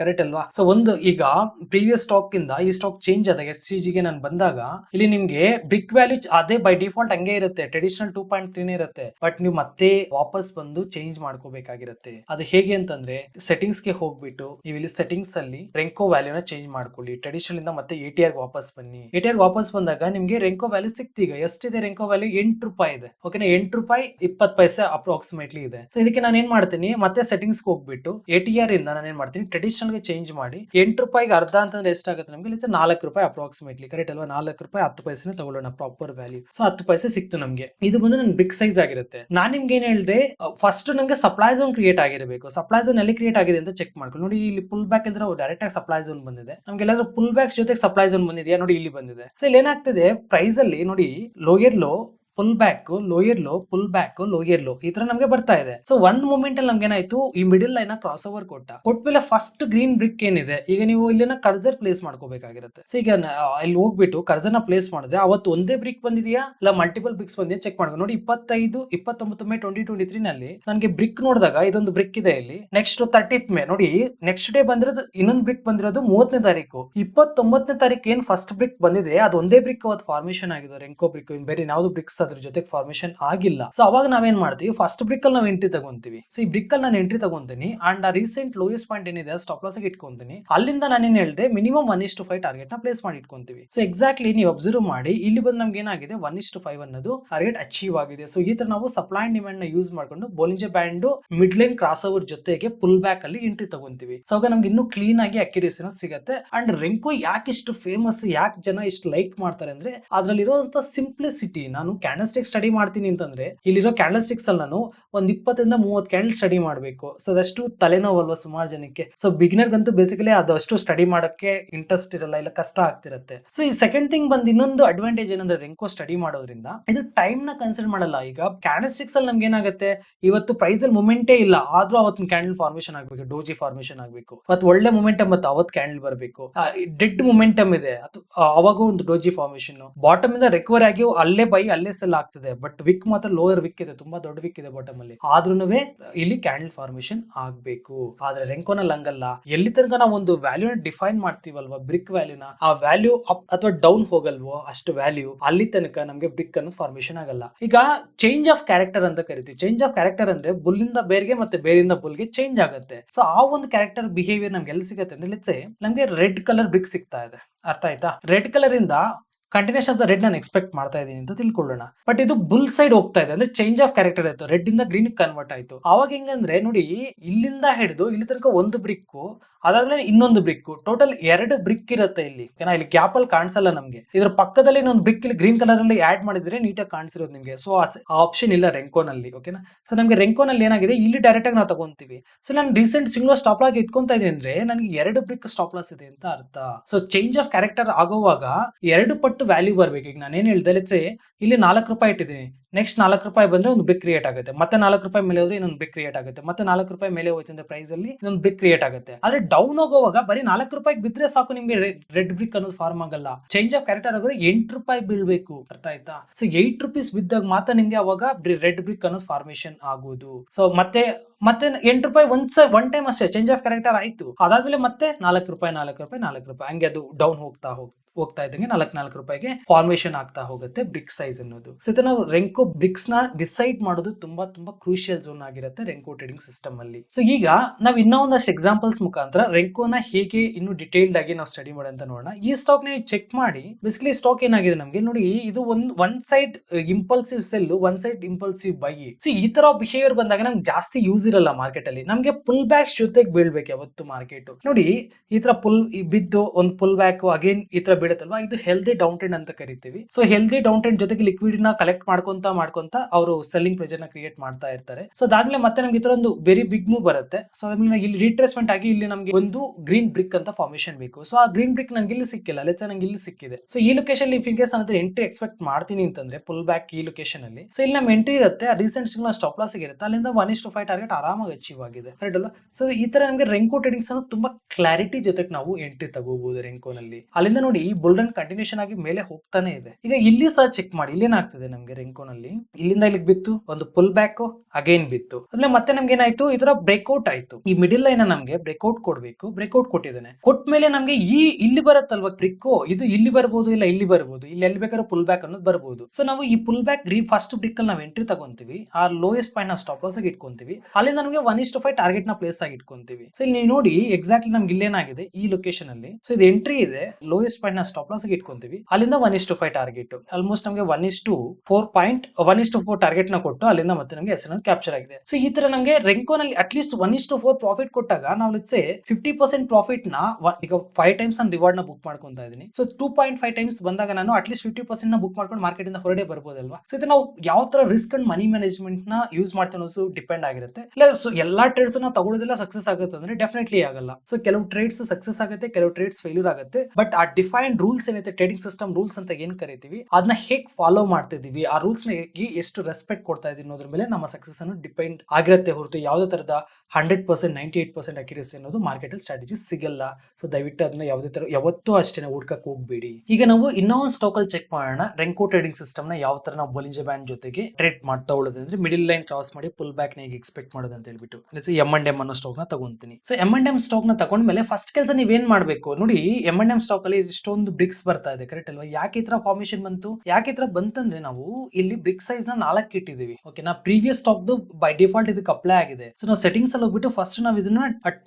ಕರೆಕ್ಟ್ ಅಲ್ವಾ? ಸೊ ಒಂದು ಈಗ ಪ್ರೀವಿಯಸ್ ಸ್ಟಾಕ್ ಇಂದ ಈ ಸ್ಟಾಕ್ ಚೇಂಜ್ ಆದಾಗ ಎಸ್ ಸಿ ಜಿಗೆ ನಾನು ಬಂದಾಗ ಇಲ್ಲಿ ನಿಮ್ಗೆ ಬಿಗ್ ವ್ಯಾಲ್ಯೂ ಅದೇ ಬೈ ಡಿಫಾಲ್ಟ್ ಹಂಗೆ ಇರುತ್ತೆ. ಟ್ರೆಡಿಷನಲ್ ಟೂ ಪಾಯಿಂಟ್ ತ್ರೀ ಇರುತ್ತೆ. ಬಟ್ ನೀವು ಮತ್ತೆ ವಾಪಸ್ ಬಂದು ಚೇಂಜ್ ಮಾಡ್ಕೋಬೇಕಾಗಿರುತ್ತೆ. ಅದು ಹೇಗೆ ಅಂತಂದ್ರೆ ಸೆಟ್ಟಿಂಗ್ಸ್ಗೆ ಹೋಗ್ಬಿಟ್ಟು ನೀವು ಇಲ್ಲಿ ಸೆಟ್ಟಿಂಗ್ಸ್ ಅಲ್ಲಿ ರೆಂಕೋ ವ್ಯಾಲ್ಯೂನ ಚೇಂಜ್ ಮಾಡ್ಕೊಳ್ಳಿ. ಟ್ರೆಡಿಷನಲ್ ಇಂದ ಮತ್ತೆ ಎ ಟಿ ಆರ್ ವಾಪಸ್ ಬನ್ನಿ. ಎ ಟಿ ಆರ್ ವಾಪಸ್ ಬಂದಾಗ ನಿಮ್ಗೆ ರೆಂಕೋ ವ್ಯಾಲ್ಯೂ ಸಿಕ್ತೀಗ ಎಷ್ಟಿದೆ ರೆಂಕೋ ವ್ಯಾಲ್ಯೂ ಎಂಟು ರೂಪಾಯಿ ಇದೆ. ಓಕೆನಾ ಎಂಟು ರೂಪಾಯಿ ಇಪ್ಪತ್ತು ಪೈಸೆ ಅಪ್ರಾಕ್ಸಿಮೇಟ್ಲಿ ಇದೆ. ಸೊ ಇದಕ್ಕೆ ನಾನು ಏನ್ ಮಾಡ್ತೀನಿ? ಮತ್ತೆ ಸೆಟ್ಟಿಂಗ್ಸ್ ಹೋಗ್ಬಿಟ್ಟು ಎ ಟಿ ಆರ್ ಇಂದ ನಾನು ಏನ್ ಮಾಡ್ತೀನಿ? ಟ್ರೆಡಿಷನಲ್ ಗೆ ಚೇಂಜ್ ಮಾಡಿ ಎಂಟು ರೂಪಾಯಿಗೆ ಅರ್ಧ ಅಂತಂದ್ರೆ ಎಷ್ಟಾಗುತ್ತೆ ನಮಗೆ? ಇಲ್ಲಿ ನಾಲ್ಕು ರೂಪಾಯಿ ಅಪ್ರಾಕ್ಸಿಮೇಟ್ಲಿ ಕರೆಕ್ಟ್ ಅಲ್ವಾ? ನಾಲ್ಕು ರೂಪಾಯಿ ಹತ್ತು ಪೈಸೆ ತಗೊಳ್ಳೋಣ ಪ್ರಾಪರ್ ವ್ಯಾಲ್ಯೂ ಸೊ ಹತ್ತು ಪೈಸೆ ಸಿಕ್ತು ನಮಗೆ. ಇದು ಬಂದು ನನ್ನ ಬಿಗ್ ಸೈಜ್ ಆಗಿರುತ್ತೆ. ನಾನು ನಿಮ್ಗೆ ಏನ್ ಹೇಳ್ದೆ ಫಸ್ಟ್ ನಂಗೆ ಸಪ್ಲೈ ಝೋನ್ ಕ್ರಿಯೇಟ್ ಆಗಿರಬೇಕು. ಸಪ್ಲೈ ಝೋನ್ ಎಲ್ಲಿ ಕ್ರಿಯೇಟ್ ಆಗಿದೆ ಅಂತ ಚೆಕ್ ಮಾಡ್ಕೊಂಡು ನೋಡಿ, ಇಲ್ಲಿ ಪುಲ್ ಬ್ಯಾಕ್ ಅಂದ್ರೆ ಡೈರೆಕ್ಟ್ ಆಗಿ ಸಪ್ಲೈ ಝೋನ್ ಬಂದಿದೆ. ನಮ್ಗೆ ಎಲ್ಲಾದ್ರೂ ಪುಲ್ ಬ್ಯಾಕ್ ಜೊತೆಗೆ ಸಪ್ಲೈ ಝೋನ್ ಬಂದಿದೆಯಾ? ನೋಡಿ, ಇಲ್ಲಿ ಬಂದಿದೆ. ಸೊ ಇಲ್ಲಿ ಏನಾಗ್ತಿದೆ ಪ್ರೈಸ್ ಅಲ್ಲಿ ನೋಡಿ lower low pull back lower low pull back lower low ಈ ತರ ನಮಗೆ ಬರ್ತಾ ಇದೆ. ಸೊ ಒನ್ ಮೂಮೆಂಟ್ ಅಲ್ಲಿ ನಮ್ಗೆ ಏನಾಯ್ತು? ಈ ಮಿಡಿಲ್ ಲೈನ್ ಕ್ರಾಸ್ ಓವರ್ ಕೊಟ್ಟ. ಕೊಟ್ಮೇಲೆ ಫಸ್ಟ್ ಗ್ರೀನ್ ಬ್ರಿಕ್ ಏನಿದೆ? ಈಗ ನೀವು ಇಲ್ಲಿನ ಕರ್ಸರ್ ಪ್ಲೇಸ್ ಮಾಡ್ಕೋಬೇಕಾಗಿರುತ್ತೆ. ಸೊ ಈಗ ಇಲ್ಲಿ ಹೋಗ್ಬಿಟ್ಟು ಕರ್ಸರ್ನ ಪ್ಲೇಸ್ ಮಾಡಿದ್ರೆ ಅವತ್ತು ಒಂದೇ ಬ್ರಿಕ್ ಬಂದಿದೆಯಾ? ಇಲ್ಲ ಮಲ್ಟಿಪಲ್ ಬ್ರಿಕ್ಸ್ ಬಂದಿದೆ ಚೆಕ್ ಮಾಡ್ಕೊ ನೋಡಿ ಇಪ್ಪತ್ತೈದು, ಇಪ್ಪತ್ತೊಂಬತ್ತು ಮೇ ಟ್ವೆಂಟಿ ಟ್ವೆಂಟಿ ತ್ರೀ ನಲ್ಲಿ ನನಗೆ ಬ್ರಿಕ್ ನೋಡಿದಾಗ ಇದೊಂದು ಬ್ರಿಕ್ ಇದೆ ಇಲ್ಲಿ. Next thirtieth May. ನೋಡಿ ನೆಕ್ಸ್ಟ್ ಡೇ ಬಂದಿರೋದು, ಇನ್ನೊಂದು ಬ್ರಿಕ್ ಬಂದಿರೋದು ಮೂವತ್ತನೇ ತಾರೀಕು. ಇಪ್ಪತ್ತೊಂಬತ್ತನೇ ತಾರೀಕು ಏನ್ ಫಸ್ಟ್ ಬ್ರಿಕ್ ಬಂದಿದೆ? ಅದು ಒಂದೇ ಬ್ರಿಕ್ ಅವತ್ತು ಫಾರ್ಮೇಶನ್ ಆಗಿದೆ ರೆಂಕೋ ಬ್ರಿಕ್ ಬೇರೆ ಯಾವ್ದು ಬ್ರಿಕ್ಸ್ ಅದ್ರ ಜೊತೆಗೆ ಫಾರ್ಮೇಶನ್ ಆಗಿಲ್ಲ. ಸೊ ಅವಾಗ ನಾವೇನ್ ಮಾಡ್ತೀವಿ? ಫಸ್ಟ್ ಬ್ರಿಕ್ ನಾವು ಎಂಟ್ರಿ ತಗೊಂತೀವಿ. ಸೊ ಈ ಬ್ರಿಕ್ ನಾನು ಎಂಟ್ರಿ ತಗೊಂತೀನಿ ಅಂಡ್ ಆ ರೀಸೆಂಟ್ ಲೋಯೆಸ್ಟ್ ಪಾಯಿಂಟ್ ಏನಿದೆ ಸ್ಟಾಪ್ ಲಾಸ್ ಇಟ್ಕೊಂತೀನಿ. ಅಲ್ಲಿಂದ ನಾನೇನ್ ಹೇಳ್ದೆ? Minimum one is to five ಟಾರ್ಗೆಟ್ನ place ಮಾಡಿ ಇಟ್ಕೊಂತೀವಿ. ಸೊ ಎಕ್ಸಾಕ್ಟ್ಲಿ ನೀವು ಅಬ್ಸರ್ವ್ ಮಾಡಿ, ಇಲ್ಲಿ ಬಂದು ನಮ್ಗೆ ಏನಾಗಿದೆ? ಒನ್ ಇಸ್ ಟು ಫೈವ್ ಅನ್ನೋದು ಟಾರ್ಗೆಟ್ ಅಚೀವ್ ಆಗಿದೆ. ಸೊ ಈ ತರ ನಾವು ಸಪ್ಲೈ ಡಿಮ್ಯಾಂಡ್ನ ಯೂಸ್ ಮಾಡ್ಕೊಂಡು Bollinger band mid line cross over ಜೊತೆಗೆ ಪುಲ್ ಬ್ಯಾಕ್ ಅಲ್ಲಿ ಎಂಟ್ರಿ ತಗೊಂತೀವಿ. ಸೊ ಆಗ ನಮ್ಗೆ ಇನ್ನೂ ಕ್ಲೀನ್ ಆಗಿ ಅಕ್ಯುರೇಸಿನ ಸಿಗುತ್ತೆ. ಅಂಡ್ ರೆಂಕೋ ಯಾಕೆ ಇಷ್ಟು ಫೇಮಸ್ ಯಾಕೆ ಜನ ಇಷ್ಟು ಲೈಕ್ ಮಾಡ್ತಾರೆ ಅಂದ್ರೆ ಅದ್ರಲ್ಲಿರುವಂತ ಸಿಂಪ್ಲಿಸಿಟಿ ನಾನು ಕ್ಯಾಂಡಲ್ಸ್ಟಿಕ್ ಸ್ಟಡಿ ಮಾಡ್ತೀನಿ ಅಂತಂದ್ರೆ, ಇಲ್ಲಿರೋ ಕ್ಯಾಂಡಲ್ಸ್ಟಿಕ್ಸ್ ಅಲ್ಲಿ ನಾನು ಒಂದ್ ಇಪ್ಪತ್ತರಿಂದ ಮೂವತ್ತು ಕ್ಯಾಂಡಲ್ ಸ್ಟಡಿ ಮಾಡಬೇಕು. ಸೊ ಅದಷ್ಟು ತಲೆನೋವಲ್ವ ಸುಮಾರು ಜನಕ್ಕೆ. ಸೊ ಬಿಗಿನರ್ಗಂತೂ ಬೇಸಿಕಲಿ ಅದಷ್ಟು ಸ್ಟಡಿ ಮಾಡೋಕ್ಕೆ ಇಂಟ್ರೆಸ್ಟ್ ಇರಲ್ಲ, ಇಲ್ಲ ಕಷ್ಟ ಆಗ್ತಿರತ್ತೆ. ಸೊ ಈ ಸೆಕೆಂಡ್ ಥಿಂಗ್ ಬಂದು ಇನ್ನೊಂದು ಅಡ್ವಾಂಟೇಜ್ ಏನಂದ್ರೆ ರೆಂಕೋ ಸ್ಟಡಿ ಮಾಡೋದ್ರಿಂದ, ಇದು ಟೈಮ್ನ ಕನ್ಸಿಡರ್ ಮಾಡಲ್ಲ. ಈಗ ಕ್ಯಾಂಡಲ್ಸ್ಟಿಕ್ಸ್ ಅಲ್ಲಿ ನಮ್ಗೆ ಏನಾಗುತ್ತೆ? ಇವತ್ತು ಪ್ರೈಸ್ ಅಲ್ಲಿ ಮೂಮೆಂಟೇ ಇಲ್ಲ. ಆದ್ರೂ ಅವತ್ತಿನ ಕ್ಯಾಂಡಲ್ ಫಾರ್ಮೇಶನ್ ಆಗ್ಬೇಕು ಡೋಜಿ ಫಾರ್ಮೇಶನ್ ಆಗ್ಬೇಕು. ಅವತ್ತು ಒಳ್ಳೆ ಮೂಮೆಂಟಮ್ ಮತ್ತೆ ಅವತ್ ಕ್ಯಾಂಡಲ್ ಬರಬೇಕು. ಡೆಡ್ ಮೂಮೆಂಟಮ್ ಇದೆ. ಅವಾಗ ಒಂದು ಡೋಜಿ ಫಾರ್ಮೇಶನ್ ಬಾಟಮ್ ಇಂದ ರಿಕವರ್ ಆಗಿ ಅಲ್ಲೇ ಬೈ ಅಲ್ಲೇ ಎಲ್ಲ ಆಗ್ತದೆ, ಬಟ್ ವಿಕ್ ಮಾತ್ರ ಲೋಯರ್ ವಿಕ್ ಇದೆ, ತುಂಬಾ ದೊಡ್ಡ ವಿಕ್ ಇದೆ ಬಾಟಮ್ ಅಲ್ಲಿ. ಆದ್ರೂ ಇಲ್ಲಿ ಕ್ಯಾಂಡಲ್ ಫಾರ್ಮೇಶನ್ ಆಗ್ಬೇಕು. ಆದ್ರೆ ರೆಂಕೋನಲ್ಲಿ ಹಂಗಲ್ಲ ಎಲ್ಲಿ ತನಕ ನಾವು ಒಂದು ವ್ಯಾಲ್ಯೂ ಡಿಫೈನ್ ಮಾಡ್ತೀವಲ್ವಾ ಬ್ರಿಕ್ ವ್ಯಾಲ್ಯೂನ ಆ ವ್ಯಾಲ್ಯೂ ಅಪ್ ಅಥವಾ ಡೌನ್ ಹೋಗಲ್ವೋ ಅಷ್ಟು ವ್ಯಾಲ್ಯೂ ಅಲ್ಲಿ ತನಕ ನಮಗೆ ಬ್ರಿಕ್ ಅನ್ನು ಫಾರ್ಮೇಶನ್ ಆಗಲ್ಲ. ಈಗ ಚೇಂಜ್ ಆಫ್ ಕ್ಯಾರೆಕ್ಟರ್ ಅಂತ ಕರಿತೀವಿ. ಚೇಂಜ್ ಆಫ್ ಕ್ಯಾರೆಕ್ಟರ್ ಅಂದ್ರೆ ಬುಲ್ಲಿಂದ ಬೇರ್ಗೆ ಮತ್ತೆ ಬೇರಿಂದ ಬುಲ್ಗೆ ಚೇಂಜ್ ಆಗುತ್ತೆ. ಸೊ ಆ ಒಂದು ಕ್ಯಾರೆಕ್ಟರ್ ಬಿಹೇವಿಯರ್ ನಮ್ಗೆ ಎಲ್ಲಿ ಸಿಗುತ್ತೆ ಅಂದ್ರೆ ಲೆಟ್ಸೆ ನಮ್ಗೆ ರೆಡ್ ಕಲರ್ ಬ್ರಿಕ್ ಸಿಗ್ತಾ ಇದೆ. ಅರ್ಥ ಆಯ್ತಾ? ರೆಡ್ ಕಲರಿಂದ ಕಂಟಿನ್ಯೂಸ್ ಆಫ್ ದ ರೆಡ್ ನಾನು ಎಕ್ಸ್ಪೆಕ್ಟ್ ಮಾಡ್ತಾ ಇದ್ದೀನಿ ಅಂತ ತಿಳ್ಕೊಳ್ಳೋಣ. ಬಟ್ ಇದು ಬುಲ್ ಸೈಡ್ ಹೋಗ್ತಾ ಇದೆ. ಅಂದ್ರೆ ಚೇಂಜ್ ಆಫ್ ಕ್ಯಾರೆಕ್ಟರ್ ಆಯ್ತು. ರೆಡ್ ಇಂದ ಗ್ರೀನ್ ಕನ್ವರ್ಟ್ ಆಯ್ತು. ಅವಾಗ ಹೆಂಗಂದ್ರೆ ನೋಡಿ, ಇಲ್ಲಿಂದ ಹಿಡಿದು ಇಲ್ಲಿ ತನಕ ಒಂದು ಬ್ರಿಕ್ ಅದಾದ್ಮೇಲೆ ಇನ್ನೊಂದು ಬ್ರಿಕ್ ಟೋಟಲ್ ಎರಡು ಬ್ರಿಕ್ ಇರುತ್ತೆ ಇಲ್ಲಿ. ಏನಾ ಇಲ್ಲಿ ಗ್ಯಾಪ್ ಅಲ್ಲಿ ಕಾಣಿಸಲ್ಲ ನಮ್ಗೆ. ಇದ್ರ ಪಕ್ಕದಲ್ಲಿ ಇನ್ನೊಂದು ಬ್ರಿಕ್ ಇಲ್ಲಿ ಗ್ರೀನ್ ಕಲರ್ ಅಲ್ಲಿ ಆಡ್ ಮಾಡಿದ್ರೆ ನೀಟಾಗಿ ಕಾಣಿಸಿರೋದು ನಿಮ್ಗೆ. ಸೊ ಆ ಆಪ್ಷನ್ ಇಲ್ಲ ರೆಂಕೋನಲ್ಲಿ ಓಕೆನಾ ಸೊ ನಮ್ಗೆ ರೆಂಕೋನಲ್ಲಿ ಏನಾಗಿದೆ? ಇಲ್ಲಿ ಡೈರೆಕ್ಟ್ ಆಗಿ ನಾವು ತಗೊಂತೀವಿ. ಸೊ ನಾನು ರೀಸೆಂಟ್ ಸಿಂಗಲ್ ಸ್ಟಾಪ್ ಲಾಗ್ ಇಟ್ಕೊಂತಾ ಇದೀನಿ ಅಂದ್ರೆ, ನನಗೆ ಎರಡು ಬ್ರಿಕ್ ಸ್ಟಾಪ್ ಲಾಸ್ ಇದೆ ಅಂತ ಅರ್ಥ. ಸೊ ಚೇಂಜ್ ಆಫ್ ಕ್ಯಾರೆಕ್ಟರ್ ಆಗುವಾಗ ಎರಡು ಪಟ್ಟು ವ್ಯಾಲ್ಯೂ ಬರ್ಬೇಕು. ಈಗ ನಾನೇನು ಹೇಳ್ದೆ ಲೆಟ್ಸ್ ಇಲ್ಲಿ ನಾಲ್ಕು ರೂಪಾಯಿ ಇಟ್ಟಿದ್ದೀನಿ. ನೆಕ್ಸ್ಟ್ ನಾಲ್ಕು ರೂಪಾಯಿ ಬಂದ್ರೆ ಒಂದು ಬ್ರಿಕ್ ಕ್ರಿಯೇಟ್ ಆಗುತ್ತೆ. ಮತ್ತೆ ನಾಲ್ಕು ರೂಪಾಯಿ ಮೇಲೆ ಹೋದ್ರೆ ಇನ್ನೊಂದು ಬ್ರಿಕ್ ಕ್ರಿಯೇಟ್ ಆಗುತ್ತೆ. ಮತ್ತೆ ನಾಲ್ಕು ರೂಪಾಯಿ ಮೇಲೆ ಹೋಯ್ತು ಅಂದ್ರೆ ಪ್ರೈಸ್ ಅಲ್ಲಿ ಇನ್ನೊಂದು ಬ್ರಿಕ್ ಕ್ರಿಯೇಟ್ ಆಗುತ್ತೆ. ಆದ್ರೆ ಡೌನ್ ಹೋಗುವಾಗ ಬರೀ ನಾಲ್ಕು ರೂಪಾಯಿ ಬಿದ್ರೆ ಸಾಕು ನಿಮ್ಗೆ ರೆಡ್ ಬ್ರಿಕ್ ಅನ್ನೋದು ಫಾರ್ಮ್ ಆಗಲ್ಲ. ಚೇಂಜ್ ಆಫ್ ಕ್ಯಾರೆಕ್ಟರ್ ಆಗೋದ್ರೆ ಎಂಟು ರೂಪಾಯಿ ಬೀಳ್ಬೇಕು. ಅರ್ಥ ಆಯ್ತಾ? ಸೊ ಏಟ್ ರುಪೀಸ್ ಬಿದ್ದಾಗ ಮಾತ್ರ ನಿಮ್ಗೆ ಅವಾಗ ರೆಡ್ ಬ್ರಿಕ್ ಅನ್ನೋದು ಫಾರ್ಮೇಶನ್ ಆಗುವುದು ಸೊ ಮತ್ತೆ ಮತ್ತೆ ಎಂಟು ರೂಪಾಯಿ ಒಂದ್ಸ ಒನ್ ಟೈಮ್ ಅಷ್ಟೇ. ಚೇಂಜ್ ಆಫ್ ಕ್ಯಾರೆಕ್ಟರ್ ಆಯ್ತು. ಅದಾದ್ಮೇಲೆ ಮತ್ತೆ ನಾಲ್ಕು ರೂಪಾಯಿ ನಾಲ್ಕು ರೂಪಾಯಿ ನಾಲ್ಕು ರೂಪಾಯಿ. ಹಂಗೆ ಅದು ಡೌನ್ ಹೋಗ್ತಾ ಹೋಗ್, ಹೋಗ್ತಾ ಇದ್ದಂಗೆ ನಾಲ್ಕು ನಾಲ್ಕು ರೂಪಾಯಿಗೆ ಫಾರ್ಮೇಶನ್ ಆಗ್ತಾ ಹೋಗುತ್ತೆ ಬ್ರಿಕ್ ಸೈಜ್ ಅನ್ನೋದು. ಸೊ ನಾವು ರೆಂಕೋ ಬ್ರಿಕ್ಸ್ನ ಡಿಸೈಡ್ ಮಾಡೋದು ತುಂಬಾ ತುಂಬಾ ಕ್ರೂಷಿಯಲ್ ಝೋನ್ ಆಗಿರುತ್ತೆ ರೆಂಕೋ ಟ್ರೇಡಿಂಗ್ ಸಿಸ್ಟಮ್ ಅಲ್ಲಿ. ಸೊ ಈಗ ನಾವು ಇನ್ನೂ ಒಂದಷ್ಟು ಎಕ್ಸಾಂಪಲ್ಸ್ ಮುಖಾಂತರ ರೆಂಕೋನ ಹೇಗೆ ಇನ್ನು ಡಿಟೇಲ್ಡ್ ಆಗಿ ನಾವು ಸ್ಟಡಿ ಮಾಡಿ ಅಂತ ನೋಡೋಣ. ಈ ಸ್ಟಾಕ್ ನೀವು ಚೆಕ್ ಮಾಡಿ ಬೇಸಿಕಲಿ ಸ್ಟಾಕ್ ಏನಾಗಿದೆ ನಮಗೆ? ನೋಡಿ, ಇದು ಒಂದ್ one side impulsive sell one side impulsive buy C ಈ ತರ ಬಿಹೇವಿಯರ್ ಬಂದಾಗ ನಮ್ಗೆ ಜಾಸ್ತಿ ಯೂಸ್ ಇರಲ್ಲ ಮಾರ್ಕೆಟ್ ಅಲ್ಲಿ. ನಮ್ಗೆ ಪುಲ್ ಬ್ಯಾಕ್ ಜೊತೆಗೆ ಬೀಳ್ಬೇಕು ಯಾವತ್ತು ಮಾರ್ಕೆಟ್ ನೋಡಿ, ಈ ತರ ಪುಲ್ ಬಿದ್ದು ಒಂದು ಪುಲ್ ಬ್ಯಾಕ್ ಅಗೇನ್ ಈ ತರ ಬೀಳುತ್ತಲ್ವಾ? ಇದು ಹೆಲ್ದಿ ಡೌನ್ ಟ್ರೆಂಡ್ ಅಂತ ಕರಿತೀವಿ. ಸೊ ಹೆಲ್ದಿ ಡೌನ್ ಟ್ರೆಂಡ್ ಜೊತೆಗೆ ಲಿಕ್ವಿಡ್ನ ಕಲೆಕ್ಟ್ ಮಾಡ್ಕೊಂತ ಮಾಡ್ಕೊಂತ ಅವರು ಸೆಲ್ಲಿಂಗ್ ಪ್ರೆಜರ್ನ ಕ್ರಿಯೇಟ್ ಮಾಡ್ತಾ ಇರ್ತಾರೆ. ಸೊ ಅದಾದ್ಮೇಲೆ ಮತ್ತೆ ನಮ್ಗೆ ಈ ಒಂದು ವೆರಿ ಬಿಗ್ ಮೂವ್ ಬರುತ್ತೆ. ಸೊ ಅದಾದ್ಮೇಲೆ ಇಲ್ಲಿ ರಿಟ್ರೆಸ್ಮೆಂಟ್ ಆಗಿ ಇಲ್ಲಿ ನಮ್ಗೆ ಒಂದು ಗ್ರೀನ್ ಬ್ರಿಕ್ ಅಂತ ಫಾರ್ಮೇಶನ್ ಬೇಕು. ಸೊ ಆ ಗ್ರೀನ್ ಬ್ರಿಕ್ ನಂಗೆ ಇಲ್ಲಿ ಸಿಕ್ಕಿಲ್ಲ. ಲೆಚ ನಂಗೆ ಇಲ್ಲಿ ಸಿಕ್ಕಿದೆ. ಸೊ ಈ ಲೊಕೇಶನ್ ಇಫ್ ಇನ್ ಕೇಸ್ ಅಂದ್ರೆ ಎಂಟ್ರಿ ಎಕ್ಸ್ಪೆಕ್ಟ್ ಮಾಡ್ತೀನಿ ಅಂತಂದ್ರೆ ಪುಲ್ ಬ್ಯಾಕ್ ಈ ಲೊಕೇಶನ್ ಅಲ್ಲಿ. ಸೊ ಇಲ್ಲಿ ನಮ್ ಎಂಟ್ರಿ ಇರುತ್ತೆ. ರೀಸೆಂಟ್ ಸಿಗ್ನಲ್ ಸ್ಟಾಪ್ ಲಾಸ್ ಇರುತ್ತೆ. ಅಲ್ಲಿಂದ one is to five target ಆರಾಮಾಗಿ ಅಚೀವ್ ಆಗಿದೆ. ರೈಟ್ ಅಲ್ಲ ಸೊ ಈ ತರ ನಮಗೆ ರೆಂಕೋ ಟ್ರೇಡಿಂಗ್ಸ್ ಅನ್ನು ತುಂಬಾ ಕ್ಲಾರಿಟಿ ಜೊತೆಗೆ ನಾವು ಎಂಟ್ರಿ ತಗೋಬಹುದು ರೆಂಕೋನಲ್ಲಿ ಅಲ್ಲಿಂದ ನೋಡಿ ಈ ಬುಲ್ಡನ್ ಕಂಟಿನ್ಯೂಷನ್ ಆಗಿ ಮೇಲೆ ಹೋಗ್ತಾನೆ ಇದೆ. ಈಗ ಇಲ್ಲಿ ಸಹ ಚೆಕ್ ಇಲ್ಲಿ ಏನಾಗ್ತದೆ ನಮ್ಗೆ ರೆಂಕೋನಲ್ಲಿ? ಇಲ್ಲಿಂದ ಇಲ್ಲಿಗೆ ಬಿತ್ತು, ಒಂದು ಪುಲ್ ಬ್ಯಾಕ್ ಅಗೇನ್ ಬಿತ್ತು. ಅಂದ್ರೆ ಮತ್ತೆ ನಮ್ಗೆ ಏನಾಯ್ತು ಇದರ ಬ್ರೇಕ್ಔಟ್ ಆಯ್ತು. ಈ ಮಿಡಿಲ್ ಲೈನ್ ನಮ್ಗೆ ಬ್ರೇಕ್ಔಟ್ ಕೊಡ್ಬೇಕು. ಬ್ರೇಕ್ಔಟ್ ಕೊಟ್ಟಿದ್ದಾನೆ. ಕೊಟ್ಮೇಲೆ ನಮ್ಗೆ ಈ ಇಲ್ಲಿ ಬರುತ್ತಲ್ವಾ ಬ್ರಿಕ್ ಇದು ಇಲ್ಲಿ ಬರಬಹುದು ಇಲ್ಲ ಇಲ್ಲಿ ಬರಬಹುದು ಇಲ್ಲಿ ಎಲ್ಲಿ ಬೇಕಾದ್ರೂ ಪುಲ್ ಬ್ಯಾಕ್ ಅನ್ನೋದು ಬರಬಹುದು ಸೊ ನಾವು ಈ ಪುಲ್ ಬ್ಯಾಕ್ ರೀ ಫಸ್ಟ್ ಬ್ರಿಕ್ ಅಲ್ಲಿ ನಾವು ಎಂಟ್ರಿ ತಗೊಂತೀವಿ. ಆ ಲೋಯೆಸ್ಟ್ ಪಾಯಿಂಟ್ ನಾವು ಸ್ಟಾಪ್ ಲಾಸ್ ಆಗಿ ಇಟ್ಕೊಂತೀವಿ. ಅಲ್ಲಿ ನಮಗೆ ಒನ್ ಇಸ್ ಟು ಫೈವ್ ಟಾರ್ಗೆಟ್ನ ಪ್ಲೇಸ್ ಆಗಿ ಇಟ್ಕೊಂತೀವಿ. ಸೊ ಇಲ್ಲಿ ನೋಡಿ ಎಕ್ಸಾಕ್ಟ್ಲಿ ನಮ್ಗೆ ಇಲ್ಲೇನಾಗಿದೆ ಈ ಲೊಕೇಶನ್ ಅಲ್ಲಿ. ಸೊ ಇದು ಎಂಟ್ರಿ ಇದೆ. ಲೋಯೆಸ್ಟ್ ಪಾಯಿಂಟ್ನ ಸ್ಟಾಪ್ ಲಾಸ್ ಆಗಿ ಇಟ್ಕೊಂತೀವಿ. ಅಲ್ಲಿಂದ one is to five target almost ನಮಗೆ one is to four point one is to four ಟಾರ್ಗೆಟ್ನ ಕೊಟ್ಟು ಅಲ್ಲಿಂದ ಮತ್ತೆ ನಮಗೆ ಎಸ್ ಕ್ಯಾಪ್ಚರ್ ಆಗಿದೆ. ಸೊ ಈ ತರ ನಮಗೆ ರೆಂಕೋನಲ್ಲಿ at least one is to four profit ಕೊಟ್ಟಾಗ ನಾವು ಲೆಟ್ಸ್ ಫಿಫ್ಟಿ ಪರ್ಸೆಂಟ್ ಪ್ರಾಫಿಟ್ನ ಈಗ ಫೈವ್ ಟೈಮ್ಸ್ ನಾನು ರಿವಾರ್ಡ್ನ ಬುಕ್ ಮಾಡ್ಕೊಂತ ಇದೀನಿ. So two point five times ಬಂದಾಗ ನಾನು ಅಟ್ಲೀಸ್ಟ್ ಫಿಫ್ಟಿ ಪರ್ಸೆಂಟ್ನ ಬುಕ್ ಮಾಡ್ಕೊಂಡು ಮಾರ್ಕೆಟ್ ಇಂದ ಹೊರಡೆ ಬರ್ಬೋದಲ್ವಾ? ಸೊ ಇದು ನಾವು ಯಾವ ತರ ರಿಸ್ಕ್ ಅಂಡ್ ಮನಿ ಮ್ಯಾನೇಜ್ಮೆಂಟ್ನ ಯೂಸ್ ಮಾಡ್ತೀವಿ ಅನ್ನೋದು ಡಿಪೆಂಡ್ ಆಗಿರುತ್ತೆ. ಸೊ ಎಲ್ಲಾ ಟ್ರೇಡ್ಸ್ ನಾವು ತಗೊಳ್ಳೋದಿಲ್ಲ ಸಕ್ಸಸ್ ಆಗುತ್ತೆ ಅಂದ್ರೆ ಡೆಫಿನೆಟ್ಲಿ ಆಗಲ್ಲ. ಸೊ ಕೆಲವು ಟ್ರೇಡ್ಸ್ ಸಕ್ಸಸ್ ಆಗುತ್ತೆ, ಕೆಲವು ಟ್ರೇಡ್ಸ್ ಫೇಲ್ಯೂರ್ ಆಗುತ್ತೆ. ಬಟ್ ಆ ಡಿಫೈನ್ ರೂಲ್ಸ್ ಏನೈತೆ ಟ್ರೇಡಿಂಗ್ ಸಿಸ್ಟಮ್ ರೂಲ್ಸ್ ಅಂತ ಏನ್ ಕರಿತೀವಿ ಅದನ್ನ ಹೇಗೆ ಫಾಲೋ ಇದ್ದೀವಿ ಆ ರೂಲ್ಸ್ನ ಎಷ್ಟು ರೆಸ್ಪೆಕ್ಟ್ ಕೊಡ್ತಾ ಇದೀವಿ ಅನ್ನೋದ್ರ ಮೇಲೆ ನಮ್ಮ ಸಕ್ಸಸ್ ಅನ್ನು ಡಿಪೆಂಡ್ ಆಗಿರುತ್ತೆ ಹೊರತು ಯಾವುದೇ ತರದ hundred percent ninety eight percent accuracy ಅನ್ನೋದು ಮಾರ್ಕೆಟ್ ಅಲ್ಲಿ ಸ್ಟ್ರಾಟಜಿ ಸಿಗಲ್ಲ. ಸೊ ದಯವಿಟ್ಟು ಅದನ್ನ ಯಾವುದೇ ತರ, ಯಾವತ್ತೂ ಅಷ್ಟೇ ಹುಡ್ಕಕ್ಕೆ ಹೋಗ್ಬೇಡಿ. ಈಗ ನಾವು ಇನ್ನೊಂದು ಸ್ಟಾಕ್ ಅಲ್ಲಿ ಚೆಕ್ ಮಾಡೋಣ. ರೆಂಕೋ ಟ್ರೇಡಿಂಗ್ ಸಿಸ್ಟಮ್ನ ಯಾವ ತರ ನಾವು ಬೊಲಿಂಜ ಬ್ಯಾಂಡ್ ಜೊತೆಗೆ ಟ್ರೇಡ್ ಮಾಡ್ತಾ ಅಂದ್ರೆ ಮಿಡಿಲ್ ಲೈನ್ ಕ್ರಾಸ್ ಮಾಡಿ ಪುಲ್ ಬ್ಯಾಕ್ನ ಹೇಗೆ ಎಕ್ಸ್ಪೆಕ್ಟ್ ಮಾಡೋದು ಅಂತ ಹೇಳ್ಬಿಟ್ಟು. ಎಂ ಅಂಡ್ ಎಂ ಅನ್ನೋ ಸ್ಟಾಕ್ನ ತಗೊಂತೀನಿ. ಸೊ ಎಂ ಅಂಡ್ ಎಂ ಸ್ಟಾಕ್ನ ತಗೊಂಡ್ಮೇಲೆ ಫಸ್ಟ್ ಕೆಲಸ ನೀವೇನ್ ಮಾಡ್ಬೇಕು? ನೋಡಿ ಎಂ ಅಂಡ್ ಎಂ ಸ್ಟಾಕ್ ಅಲ್ಲಿ ಇಷ್ಟೊಂದು ಬ್ರಿಕ್ಸ್ ಬರ್ತಾ ಇದೆ. ಕರೆಕ್ಟ್ ಅಲ್ವಾ? ಯಾಕೆ ಈ ತರ ಫಾರ್ಮೇಶನ್ ಬಂತು? ಯಾಕೆ ಈ ತರ ಬಂತಂದ್ರೆ ನಾವು ಇಲ್ಲಿ ಬ್ರಿಕ್ ಸೈಜ್ನ ನಾಲ್ಕು ಇಟ್ಟಿದೀವಿ ಓಕೆ ನಾ ಪ್ರೀವಿಯಸ್ ಸ್ಟಾಕ್ ಬೈ ಡಿಫಾಲ್ಟ್ ಇದಕ್ಕೆ ಅಪ್ಲೈ ಆಗಿದೆ. ಸೊ ನಾವು ಸೆಟ್ಟಿಂಗ್ಸ್ ಅಲ್ಲಿ ಹೋಗ್ಬಿಟ್ಟು ಫಸ್ಟ್ ನಾವು ಇದನ್ನ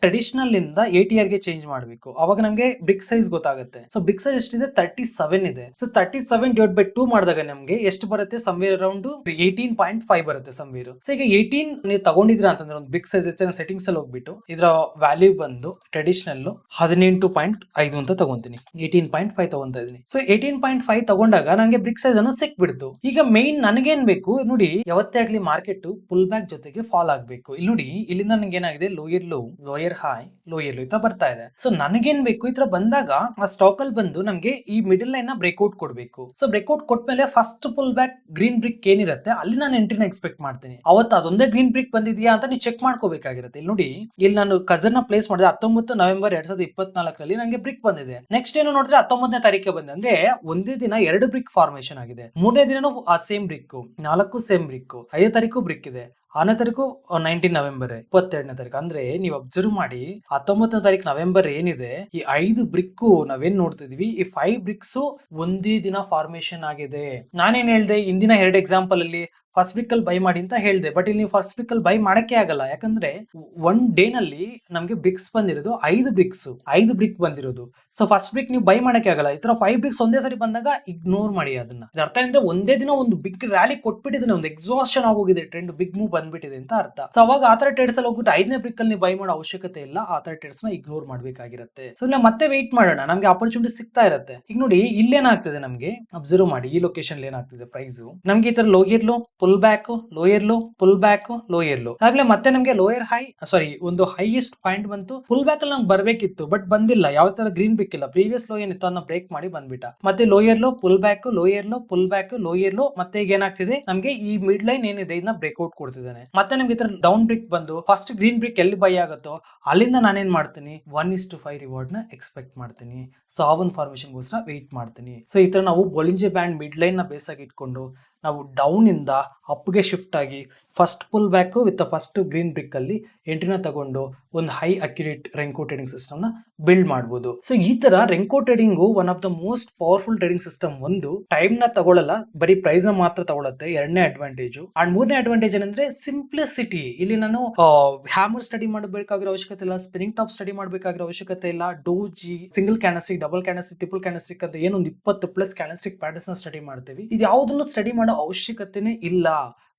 ಟ್ರೆಡಿಷನಲ್ ಇಂದ ಎ ಟಿ ಗೆ ಚೇಂಜ್ ಮಾಡಬೇಕು. ಅವಾಗ ನಮಗೆ ಬ್ರಿಕ್ ಸೈಜ್ ಗೊತ್ತಾಗುತ್ತೆ. ಸೊ ಬ್ರಿಕ್ ಸೈಜ್ ಎಷ್ಟಿದೆ? ತರ್ಟಿ ಸೆವೆನ್ ಇದೆ. So thirty seven divide by two ಮಾಡಿದಾಗ ನಮಗೆ ಎಷ್ಟು ಬರುತ್ತೆ? Somewhere around eighteen point five ಬರುತ್ತೆ ಸಂವೇರ್ ಸೊ ಈಗ ಏಯ್ಟೀನ್ ನೀವು ತಗೊಂಡಿದ್ರ ಅಂತಂದ್ರೆ ಒಂದು ಬಿಗ್ ಸೈಜ್ ಹೆಚ್ಚಿನ ಸೆಟ್ಟಿಂಗ್ಸ್ ಅಲ್ಲಿ ಹೋಗ್ಬಿಟ್ಟು ಇದರ ವ್ಯಾಲ್ಯೂ ಬಂದು ಟ್ರೆಡಿಷನಲ್ ಹದಿನೆಂಟು ಪಾಯಿಂಟ್ ಐದು ಅಂತ ತಗೊಂತೀನಿ. ಏಯ್ಟೀನ್ ಪಾಯಿಂಟ್ ಫೈವ್ ತಗೊಂತ ಇದೀನಿ ಸೊ ಏಯ್ಟೀನ್ ಪಾಯಿಂಟ್ ಫೈವ್ ತಗೊಂಡಾಗ ನನಗೆ ಬ್ರಿಕ್ ಸೈಜ್ ಅನ್ನು ಸಿಕ್ಬಿಡ್ತು ಈಗ ಮೇನ್ ನನಗೇನ್ ಬೇಕು, ನೋಡಿ, ಯಾವತ್ತೇ ಆಗ್ಲಿ ಮಾರ್ಕೆಟ್ ಪುಲ್ ಬ್ಯಾಕ್ ಜೊತೆಗೆ ಫಾಲ್ ಆಗ್ಬೇಕು. ಇಲ್ಲಿ ನೋಡಿ, ಇಲ್ಲಿಂದ ನನಗೆ ಏನಾಗಿದೆ lower low lower high lower low ಇತರ ಬರ್ತಾ ಇದೆ. ಸೊ ನನಗೇನ್ ಬೇಕು? ಈ ಬಂದಾಗ, ಆ ಸ್ಟಾಕ್ ಅಲ್ಲಿ ಬಂದು ನಮ್ಗೆ ಈ ಮಿಡಲ್ ಲೈನ್ನ ಬ್ರೇಕ್ಔಟ್ ಕೊಡ್ಬೇಕು. ಸೊ ಬ್ರೇಕ್ಔಟ್ ಕೊಟ್ಮೇಲೆ first pull back green brick ಏನಿರುತ್ತೆ, ಅಲ್ಲಿ ನಾನು ಎಂಟ್ರಿನ ಎಕ್ಸ್ಪೆಕ್ಟ್ ಮಾಡ್ತೀನಿ. ಅವತ್ತು ಅದೊಂದೇ ಗ್ರೀನ್ ಬ್ರಿಕ್ ಬಂದಿದ್ಯಾ ಅಂತ ನೀವು ಚೆಕ್ ಮಾಡ್ಕೋಬೇಕಾಗಿರುತ್ತೆ. ಇಲ್ಲಿ ನೋಡಿ ಇಲ್ಲಿ ನಾನು ಕಜನ್ನ ಪ್ಲೇಸ್ ಮಾಡಿದೆ, ಹತ್ತೊಂಬತ್ತು ನವೆಂಬರ್ ಎರಡ್ ಸಾವಿರದ ಇಪ್ಪತ್ನಾಲ್ಕರಲ್ಲಿ ನಂಗೆ ಬ್ರಿಕ್ ಬಂದಿದೆ. ನೆಕ್ಸ್ಟ್ ಏನು ನೋಡಿದ್ರೆ ಹತ್ತೊಂಬತ್ತನೇ ತಾರೀಕು ಬಂದೆ. ಅಂದ್ರೆ ಒಂದೇ ದಿನ ಎರಡು ಬ್ರಿಕ್ ಫಾರ್ಮೇಶನ್ ಆಗಿದೆ. ಮೂರನೇ ದಿನನೂ ಆ ಸೇಮ್ ಬ್ರಿಕ್ ನಾಲ್ಕು ಸೇಮ್ ಬ್ರಿಕ್ ಐದು ತಾರೀಕು ಬ್ರಿಕ್ ಇದೆ. ಆರನೇ ತಾರೀಕು ನೈನ್ಟೀನ್ ನವೆಂಬರ್ ಇಪ್ಪತ್ತೆರಡನೇ ತಾರೀಕು. ಅಂದ್ರೆ ನೀವು ಅಬ್ಸರ್ವ್ ಮಾಡಿ, ಹತ್ತೊಂಬತ್ತನೇ ತಾರೀಕು ನವೆಂಬರ್ ಏನಿದೆ, ಈ ಐದು ಬ್ರಿಕ್ ನಾವೇನ್ ನೋಡ್ತಿದ್ವಿ, ಈ ಫೈವ್ ಬ್ರಿಕ್ಸ್ ಒಂದೇ ದಿನ ಫಾರ್ಮೇಶನ್ ಆಗಿದೆ. ನಾನೇನ್ ಹೇಳ್ದೆ ಇಂದಿನ ಎರಡು ಎಕ್ಸಾಂಪಲ್ ಅಲ್ಲಿ ಫಸ್ಟ್ ಬ್ರಿಕ್ ಅಲ್ಲಿ ಬೈ ಮಾಡಿ ಅಂತ ಹೇಳ್ದೆ. ಬಟ್ ಇಲ್ಲಿ ನೀವು ಫಸ್ಟ್ ಬ್ರಿಕ್ ಅಲ್ಲಿ ಬೈ ಮಾಡಕ್ಕೆ ಆಗಲ್ಲ. ಯಾಕಂದ್ರೆ ಒನ್ ಡೇ ನಲ್ಲಿ ನಮ್ಗೆ ಬ್ರಿಕ್ಸ್ ಬಂದಿರೋದು ಐದು ಬ್ರಿಕ್ಸ್ ಐದು ಬ್ರಿಕ್ ಬಂದಿರೋದು. ಸೊ ಫಸ್ಟ್ ಬ್ರಿಕ್ ನೀವು ಬೈ ಮಾಡಕ್ಕೆ ಆಗಲ್ಲ. ಈ ತರ ಫೈವ್ ಬ್ರಿಕ್ಸ್ ಒಂದೇ ಸರಿ ಬಂದಾಗ ಇಗ್ನೋರ್ ಮಾಡಿ ಅದನ್ನ. ಅರ್ಥ ಅಂದ್ರೆ ಒಂದೇ ದಿನ ಒಂದು ಬಿಗ್ ರ್ಯಾಲಿ ಕೊಟ್ಬಿಟ್ಟಿದೆ ಒಂದು ಎಕ್ಸಾಸ್ಟನ್ ಆಗೋಗಿದೆ. ಟ್ರೆಂಡ್ ಬಿಗ್ ಮೂವ್ ಬಂದ್ಬಿಟ್ಟಿದೆ ಅಂತ ಅರ್ಥ. ಸೊ ಅವಾಗ ಆತರ ತರ ಟ್ರೇಡ್ಸ್ ಅಲ್ಲಿ ಹೋಗ್ಬಿಟ್ಟು ಐದನೇ ಬ್ರಿಕ್ ಅಲ್ಲಿ ಬೈ ಮಾಡೋ ಅವಶ್ಯಕತೆ ಇಲ್ಲ. ಆ ತರ ಟ್ರೇಡ್ಸ್ನ ಇಗ್ನೋರ್ ಮಾಡ್ಬೇಕಾಗಿರುತ್ತೆ. ಸೊ ನಾವು ಮತ್ತೆ ವೆಯ್ಟ್ ಮಾಡೋಣ. ನಮ್ಗೆ ಆಪರ್ಚುನಿಟಿ ಸಿಗ್ತಾ ಇರುತ್ತೆ. ಈಗ ನೋಡಿ, ಇಲ್ಲೇನಾಗ್ತದೆ ನಮ್ಗೆ? ಅಬ್ಸರ್ವ್ ಮಾಡಿ. ಈ ಲೊಕೇಶನ್ ಏನಾಗ್ತಿದೆ ಪ್ರೈಸ್ ನಮ್ಗೆ ಈ ತರ lower low pull back lower low pull back lower low ಆಮೇಲೆ ಮತ್ತೆ ನಮ್ಗೆ ಲೋಯರ್ ಹೈ ಸಾರಿ ಒಂದು ಹೈಯೆಸ್ಟ್ ಪಾಯಿಂಟ್ ಬಂತು. ಫುಲ್ ಬ್ಯಾಕ್ ಅಲ್ಲಿ ನಮ್ಗೆ ಬರ್ಬೇಕಿತ್ತು ಬಟ್ ಬಂದಿಲ್ಲ. ಯಾವ ತರ ಗ್ರೀನ್ ಬ್ರಿಕ್ ಇಲ್ಲ. ಪ್ರೀವಿಯಸ್ ಲೋ ಏನಿತ್ತು ಅದನ್ನ ಬ್ರೇಕ್ ಮಾಡಿ ಬಂದ್ಬಿಟ್ಟ. ಮತ್ತೆ lower low pull back lower low pull back lower low ಮತ್ತೆ ಈಗ ಏನಾಗ್ತಿದೆ? ನಮ್ಗೆ ಈ ಮಿಡ್ ಲೈನ್ ಏನಿದೆ ಇದನ್ನ ಬ್ರೇಕ್ಔಟ್ ಕೊಡ್ತಿದ್ದಾನೆ ಮತ್ತೆ ನಮ್ಗೆ ಈ ತರ ಡೌನ್ ಬ್ರಿಕ್ ಬಂದು ಫಸ್ಟ್ ಗ್ರೀನ್ ಬ್ರಿಕ್ ಎಲ್ಲಿ ಬೈ ಆಗುತ್ತೋ, ಅಲ್ಲಿಂದ ನಾನೇನ್ ಮಾಡ್ತೀನಿ? ಒನ್ ಇಸ್ ಟು ಫೈವ್ ರಿವಾರ್ಡ್ನ ಎಕ್ಸ್ಪೆಕ್ಟ್ ಮಾಡ್ತೀನಿ. ಸೊ ಆ ಒಂದು ಫಾರ್ಮೇಶನ್ ಗೋಸ್ಕರ ವೆಯ್ಟ್ ಮಾಡ್ತೀನಿ. ಸೊ ಈ ತರ ನಾವು ಬೊಲಿಂಜೆ ಬ್ಯಾಂಡ್ ಮಿಡ್ ಲೈನ್ನ ಬೇಸ್ ಆಗಿ ಇಟ್ಕೊಂಡು ನಾವು ಡೌನ್ ಇಂದ ಅಪ್ಗೆ ಶಿಫ್ಟ್ ಆಗಿ first pull back with first green brick ಅಲ್ಲಿ ಎಂಟ್ರಿನ ತಗೊಂಡು ಒಂದು ಹೈ ಅಕ್ಯುರೇಟ್ ರೆಂಕೋ ಟ್ರೇಡಿಂಗ್ ಸಿಸ್ಟಮ್ನ ಬಿಲ್ಡ್ ಮಾಡಬಹುದು ಸೊ ಈ ತರ renko trading one of the most powerful trading system ಒಂದು ಟೈಮ್ನ ತಗೊಳ್ಳಲ್ಲ ಬರೀ ಪ್ರೈಸ್ನ ಮಾತ್ರ ತಗೊಳುತ್ತೆ, ಎರಡನೇ ಅಡ್ವಾಂಟೇಜ್ ಅಂಡ್ ಮೂರನೇ ಅಡ್ವಾಂಟೇಜ್ ಏನಂದ್ರೆ ಸಿಂಪ್ಲಿಸಿಟಿ ಇಲ್ಲಿ ನಾನು ಹ್ಯಾಮರ್ ಸ್ಟಡಿ ಮಾಡಬೇಕಾಗಿರೋ ಅವಶ್ಯಕತೆ ಇಲ್ಲ ಸ್ಪಿನಿಂಗ್ ಟಾಪ್ ಸ್ಟಡಿ ಮಾಡಬೇಕಾಗಿರೋ ಅವಶ್ಯಕತೆ ಇಲ್ಲ doji single candlestick double candlestick triple candlestick ಅಂತ ಏನೊಂದು ಇಪ್ಪತ್ತು ಪ್ಲಸ್ ಕ್ಯಾನಸ್ಟಿಕ್ ಪ್ಯಾಟರ್ನ್ಸ್ ಸ್ಟಡಿ ಮಾಡ್ತೀವಿ. ಇದು ಯಾವುದನ್ನು ಸ್ಟಡಿ ಮಾಡೋ ಅವಶ್ಯಕತೆನೇ ಇಲ್ಲ.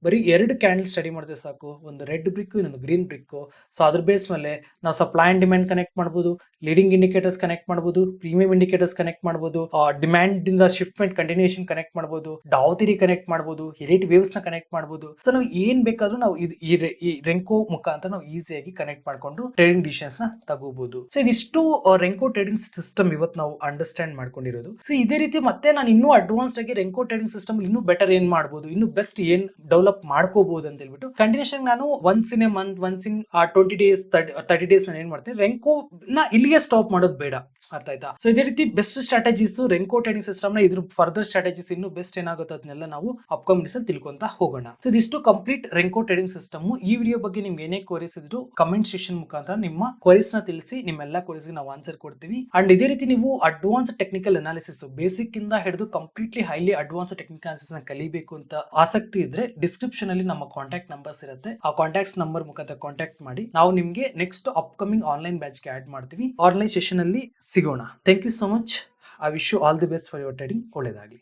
ಬರೀ ಎರಡು ಕ್ಯಾಂಡಲ್ ಸ್ಟಡಿ ಮಾಡಿದ್ರೆ ಸಾಕು. ಒಂದು ರೆಡ್ ಬ್ರಿಕ್ ಇನ್ನೊಂದು ಗ್ರೀನ್ ಬ್ರಿಕ್ ಸೊ ಅದ್ರ ಬೇಸ್ ಮೇಲೆ ನಾವು ಸಪ್ಲೈ ಅಂಡ್ ಡಿಮ್ಯಾಂಡ್ ಕನೆಕ್ಟ್ ಮಾಡ್ಬೋದು. ಲೀಡಿಂಗ್ ಇಂಡಿಕೇಟರ್ಸ್ ಕನೆಕ್ಟ್ ಮಾಡ್ಬೋದು. ಪ್ರೀಮಿಯಂ ಇಂಡಿಕೇಟರ್ಸ್ ಕನೆಕ್ಟ್ ಮಾಡ್ಬೋದು. ಡಿಮ್ಯಾಂಡ್ ಇಂದ ಶಿಫ್ಟ್ಮೆಂಟ್ ಕಂಟಿನ್ಯೂಷನ್ ಕನೆಕ್ಟ್ ಮಾಡ್ಬೋದು. ಡಾವ್ತಿರಿ ಕನೆಕ್ಟ್ ಮಾಡ್ಬೋದು. ಹಿರೇಟ್ ವೇವ್ಸ್ನ ಕನೆಕ್ಟ್ ಮಾಡ್ಬೋದು. ಸೊ ನಾವು ಏನ್ ಬೇಕಾದ್ರೂ ನಾವು ಇದು ಈ ರೆಂಕೋ ಮುಖಾಂತರ ನಾವು ಈಸಿಯಾಗಿ ಕನೆಕ್ಟ್ ಮಾಡ್ಕೊಂಡು ಟ್ರೇಡಿಂಗ್ ಡಿಸಿಷನ್ಸ್ನ ತಗೋಬಹುದು ಸೊ ಇದಿಷ್ಟು ರೆಂಕೋ ಟ್ರೇಡಿಂಗ್ ಸಿಸ್ಟಮ್ ಇವತ್ತು ನಾವು ಅಂಡರ್ಸ್ಟ್ಯಾಂಡ್ ಮಾಡ್ಕೊಂಡಿರೋದು. ಸೊ ಇದೇ ರೀತಿ ಮತ್ತೆ ನಾನು ಇನ್ನೂ ಅಡ್ವಾನ್ಸ್ಡ್ ಆಗಿ ರೆಂಕೋ ಟ್ರೇಡಿಂಗ್ ಸಿಸ್ಟಮ್ ಇನ್ನೂ ಬೆಟರ್ ಏನ್ ಮಾಡ್ಬೋದು? ಇನ್ನೂ ಬೆಸ್ಟ್ ಏನ್ ಡೆವಲಪ್ ಮಾಡ್ಕೋಬಹುದು ಅಂತ ಹೇಳ್ಬಿಟ್ಟು ಕಂಟಿನ್ಯೂಷನ್ ನಾನು once in a month once in twenty days thirty days ನಾನು ಏನ್ ಮಾಡ್ತೀನಿ ರೆಂಕೋ ನ ಇಲ್ಲಿಗೆ ಸ್ಟಾಪ್ ಮಾಡೋದು ಬೇಡ. ಅರ್ಥ ಆಯ್ತಾ? ಸೊ ಇದೇ ರೀತಿ ಬೆಸ್ಟ್ ಸ್ಟ್ರಾಟಜೀಸ್ ರೆಂಕೋ ಟ್ರೇಡಿಂಗ್ ಸಿಸ್ಟಮ್ನ ಇದ್ರ ಫರ್ದರ್ ಸ್ಟ್ರಾಟಜೀಸ್ ಇನ್ನು ಬೆಸ್ಟ್ ಏನಾಗುತ್ತೆ ಅದನ್ನೆಲ್ಲ ನಾವು ಅಪ್ಕಮಿಂಗ್ಸ್ ಅಲ್ಲಿ ತಿಳ್ಕೊಂತ ಹೋಗೋಣ. ಸೊ ಇದಿಷ್ಟು ಕಂಪ್ಲೀಟ್ ರೆಂಕೋ ಟ್ರೇಡಿಂಗ್ ಸಿಸ್ಟಮ್ ಈ ವಿಡಿಯೋ ಬಗ್ಗೆ ನಿಮ್ಗೆ ಏನೇ ಕ್ವರೀಸ್ ಇದ್ರು ಕಮೆಂಟ್ ಸೆಕ್ಷನ್ ಮುಖಾಂತರ ನಿಮ್ಮ ಕ್ವರೀಸ್ನ ತಿಳಿಸಿ, ನಿಮ್ಮೆಲ್ಲ ಕ್ವರೀಸ್ ನಾವು ಆನ್ಸರ್ ಕೊಡ್ತೀವಿ. ಅಂಡ್ ಇದೇ ರೀತಿ ನೀವು ಅಡ್ವಾನ್ಸ್ ಟೆಕ್ನಿಕಲ್ ಅನಾಲಿಸಿಸ್ ಬೇಸಿಕ್ ಇಂದ ಹಿಡಿದು ಕಂಪ್ಲೀಟ್ಲಿ ಹೈಲಿ ಅಡ್ವಾನ್ಸ್ ಟೆಕ್ನಿಕಲ್ ಅನಾಲಿಸಿಸ್ನ ಕಲಿಬೇಕು ಅಂತ ಆಸಕ್ತಿ ಇದ್ರೆ ಡಿಸ್ಕ್ರಿಪ್ಷನ್ ಅಲ್ಲಿ ನಮ್ಮ ಕಾಂಟ್ಯಾಕ್ಟ್ ನಂಬರ್ಸ್ ಇರುತ್ತೆ. ಆ ಕಾಂಟ್ಯಾಕ್ಟ್ಸ್ ನಂಬರ್ ಮುಖಾಂತರ ಕಾಂಟ್ಯಾಕ್ಟ್ ಮಾಡಿ. ನಾವು ನಿಮಗೆ ನೆಕ್ಸ್ಟ್ ಅಪ್ಕಮಿಂಗ್ ಆನ್ಲೈನ್ ಬ್ಯಾಚ್ಗೆ ಆಡ್ ಮಾಡ್ತೀವಿ. ಆನ್ಲೈನ್ ಸೆಷನ್ ಅಲ್ಲಿ ಸಿಗೋಣ. Thank you so much I wish you all the best for your trading ಒಳ್ಳೇದಾಗಲಿ.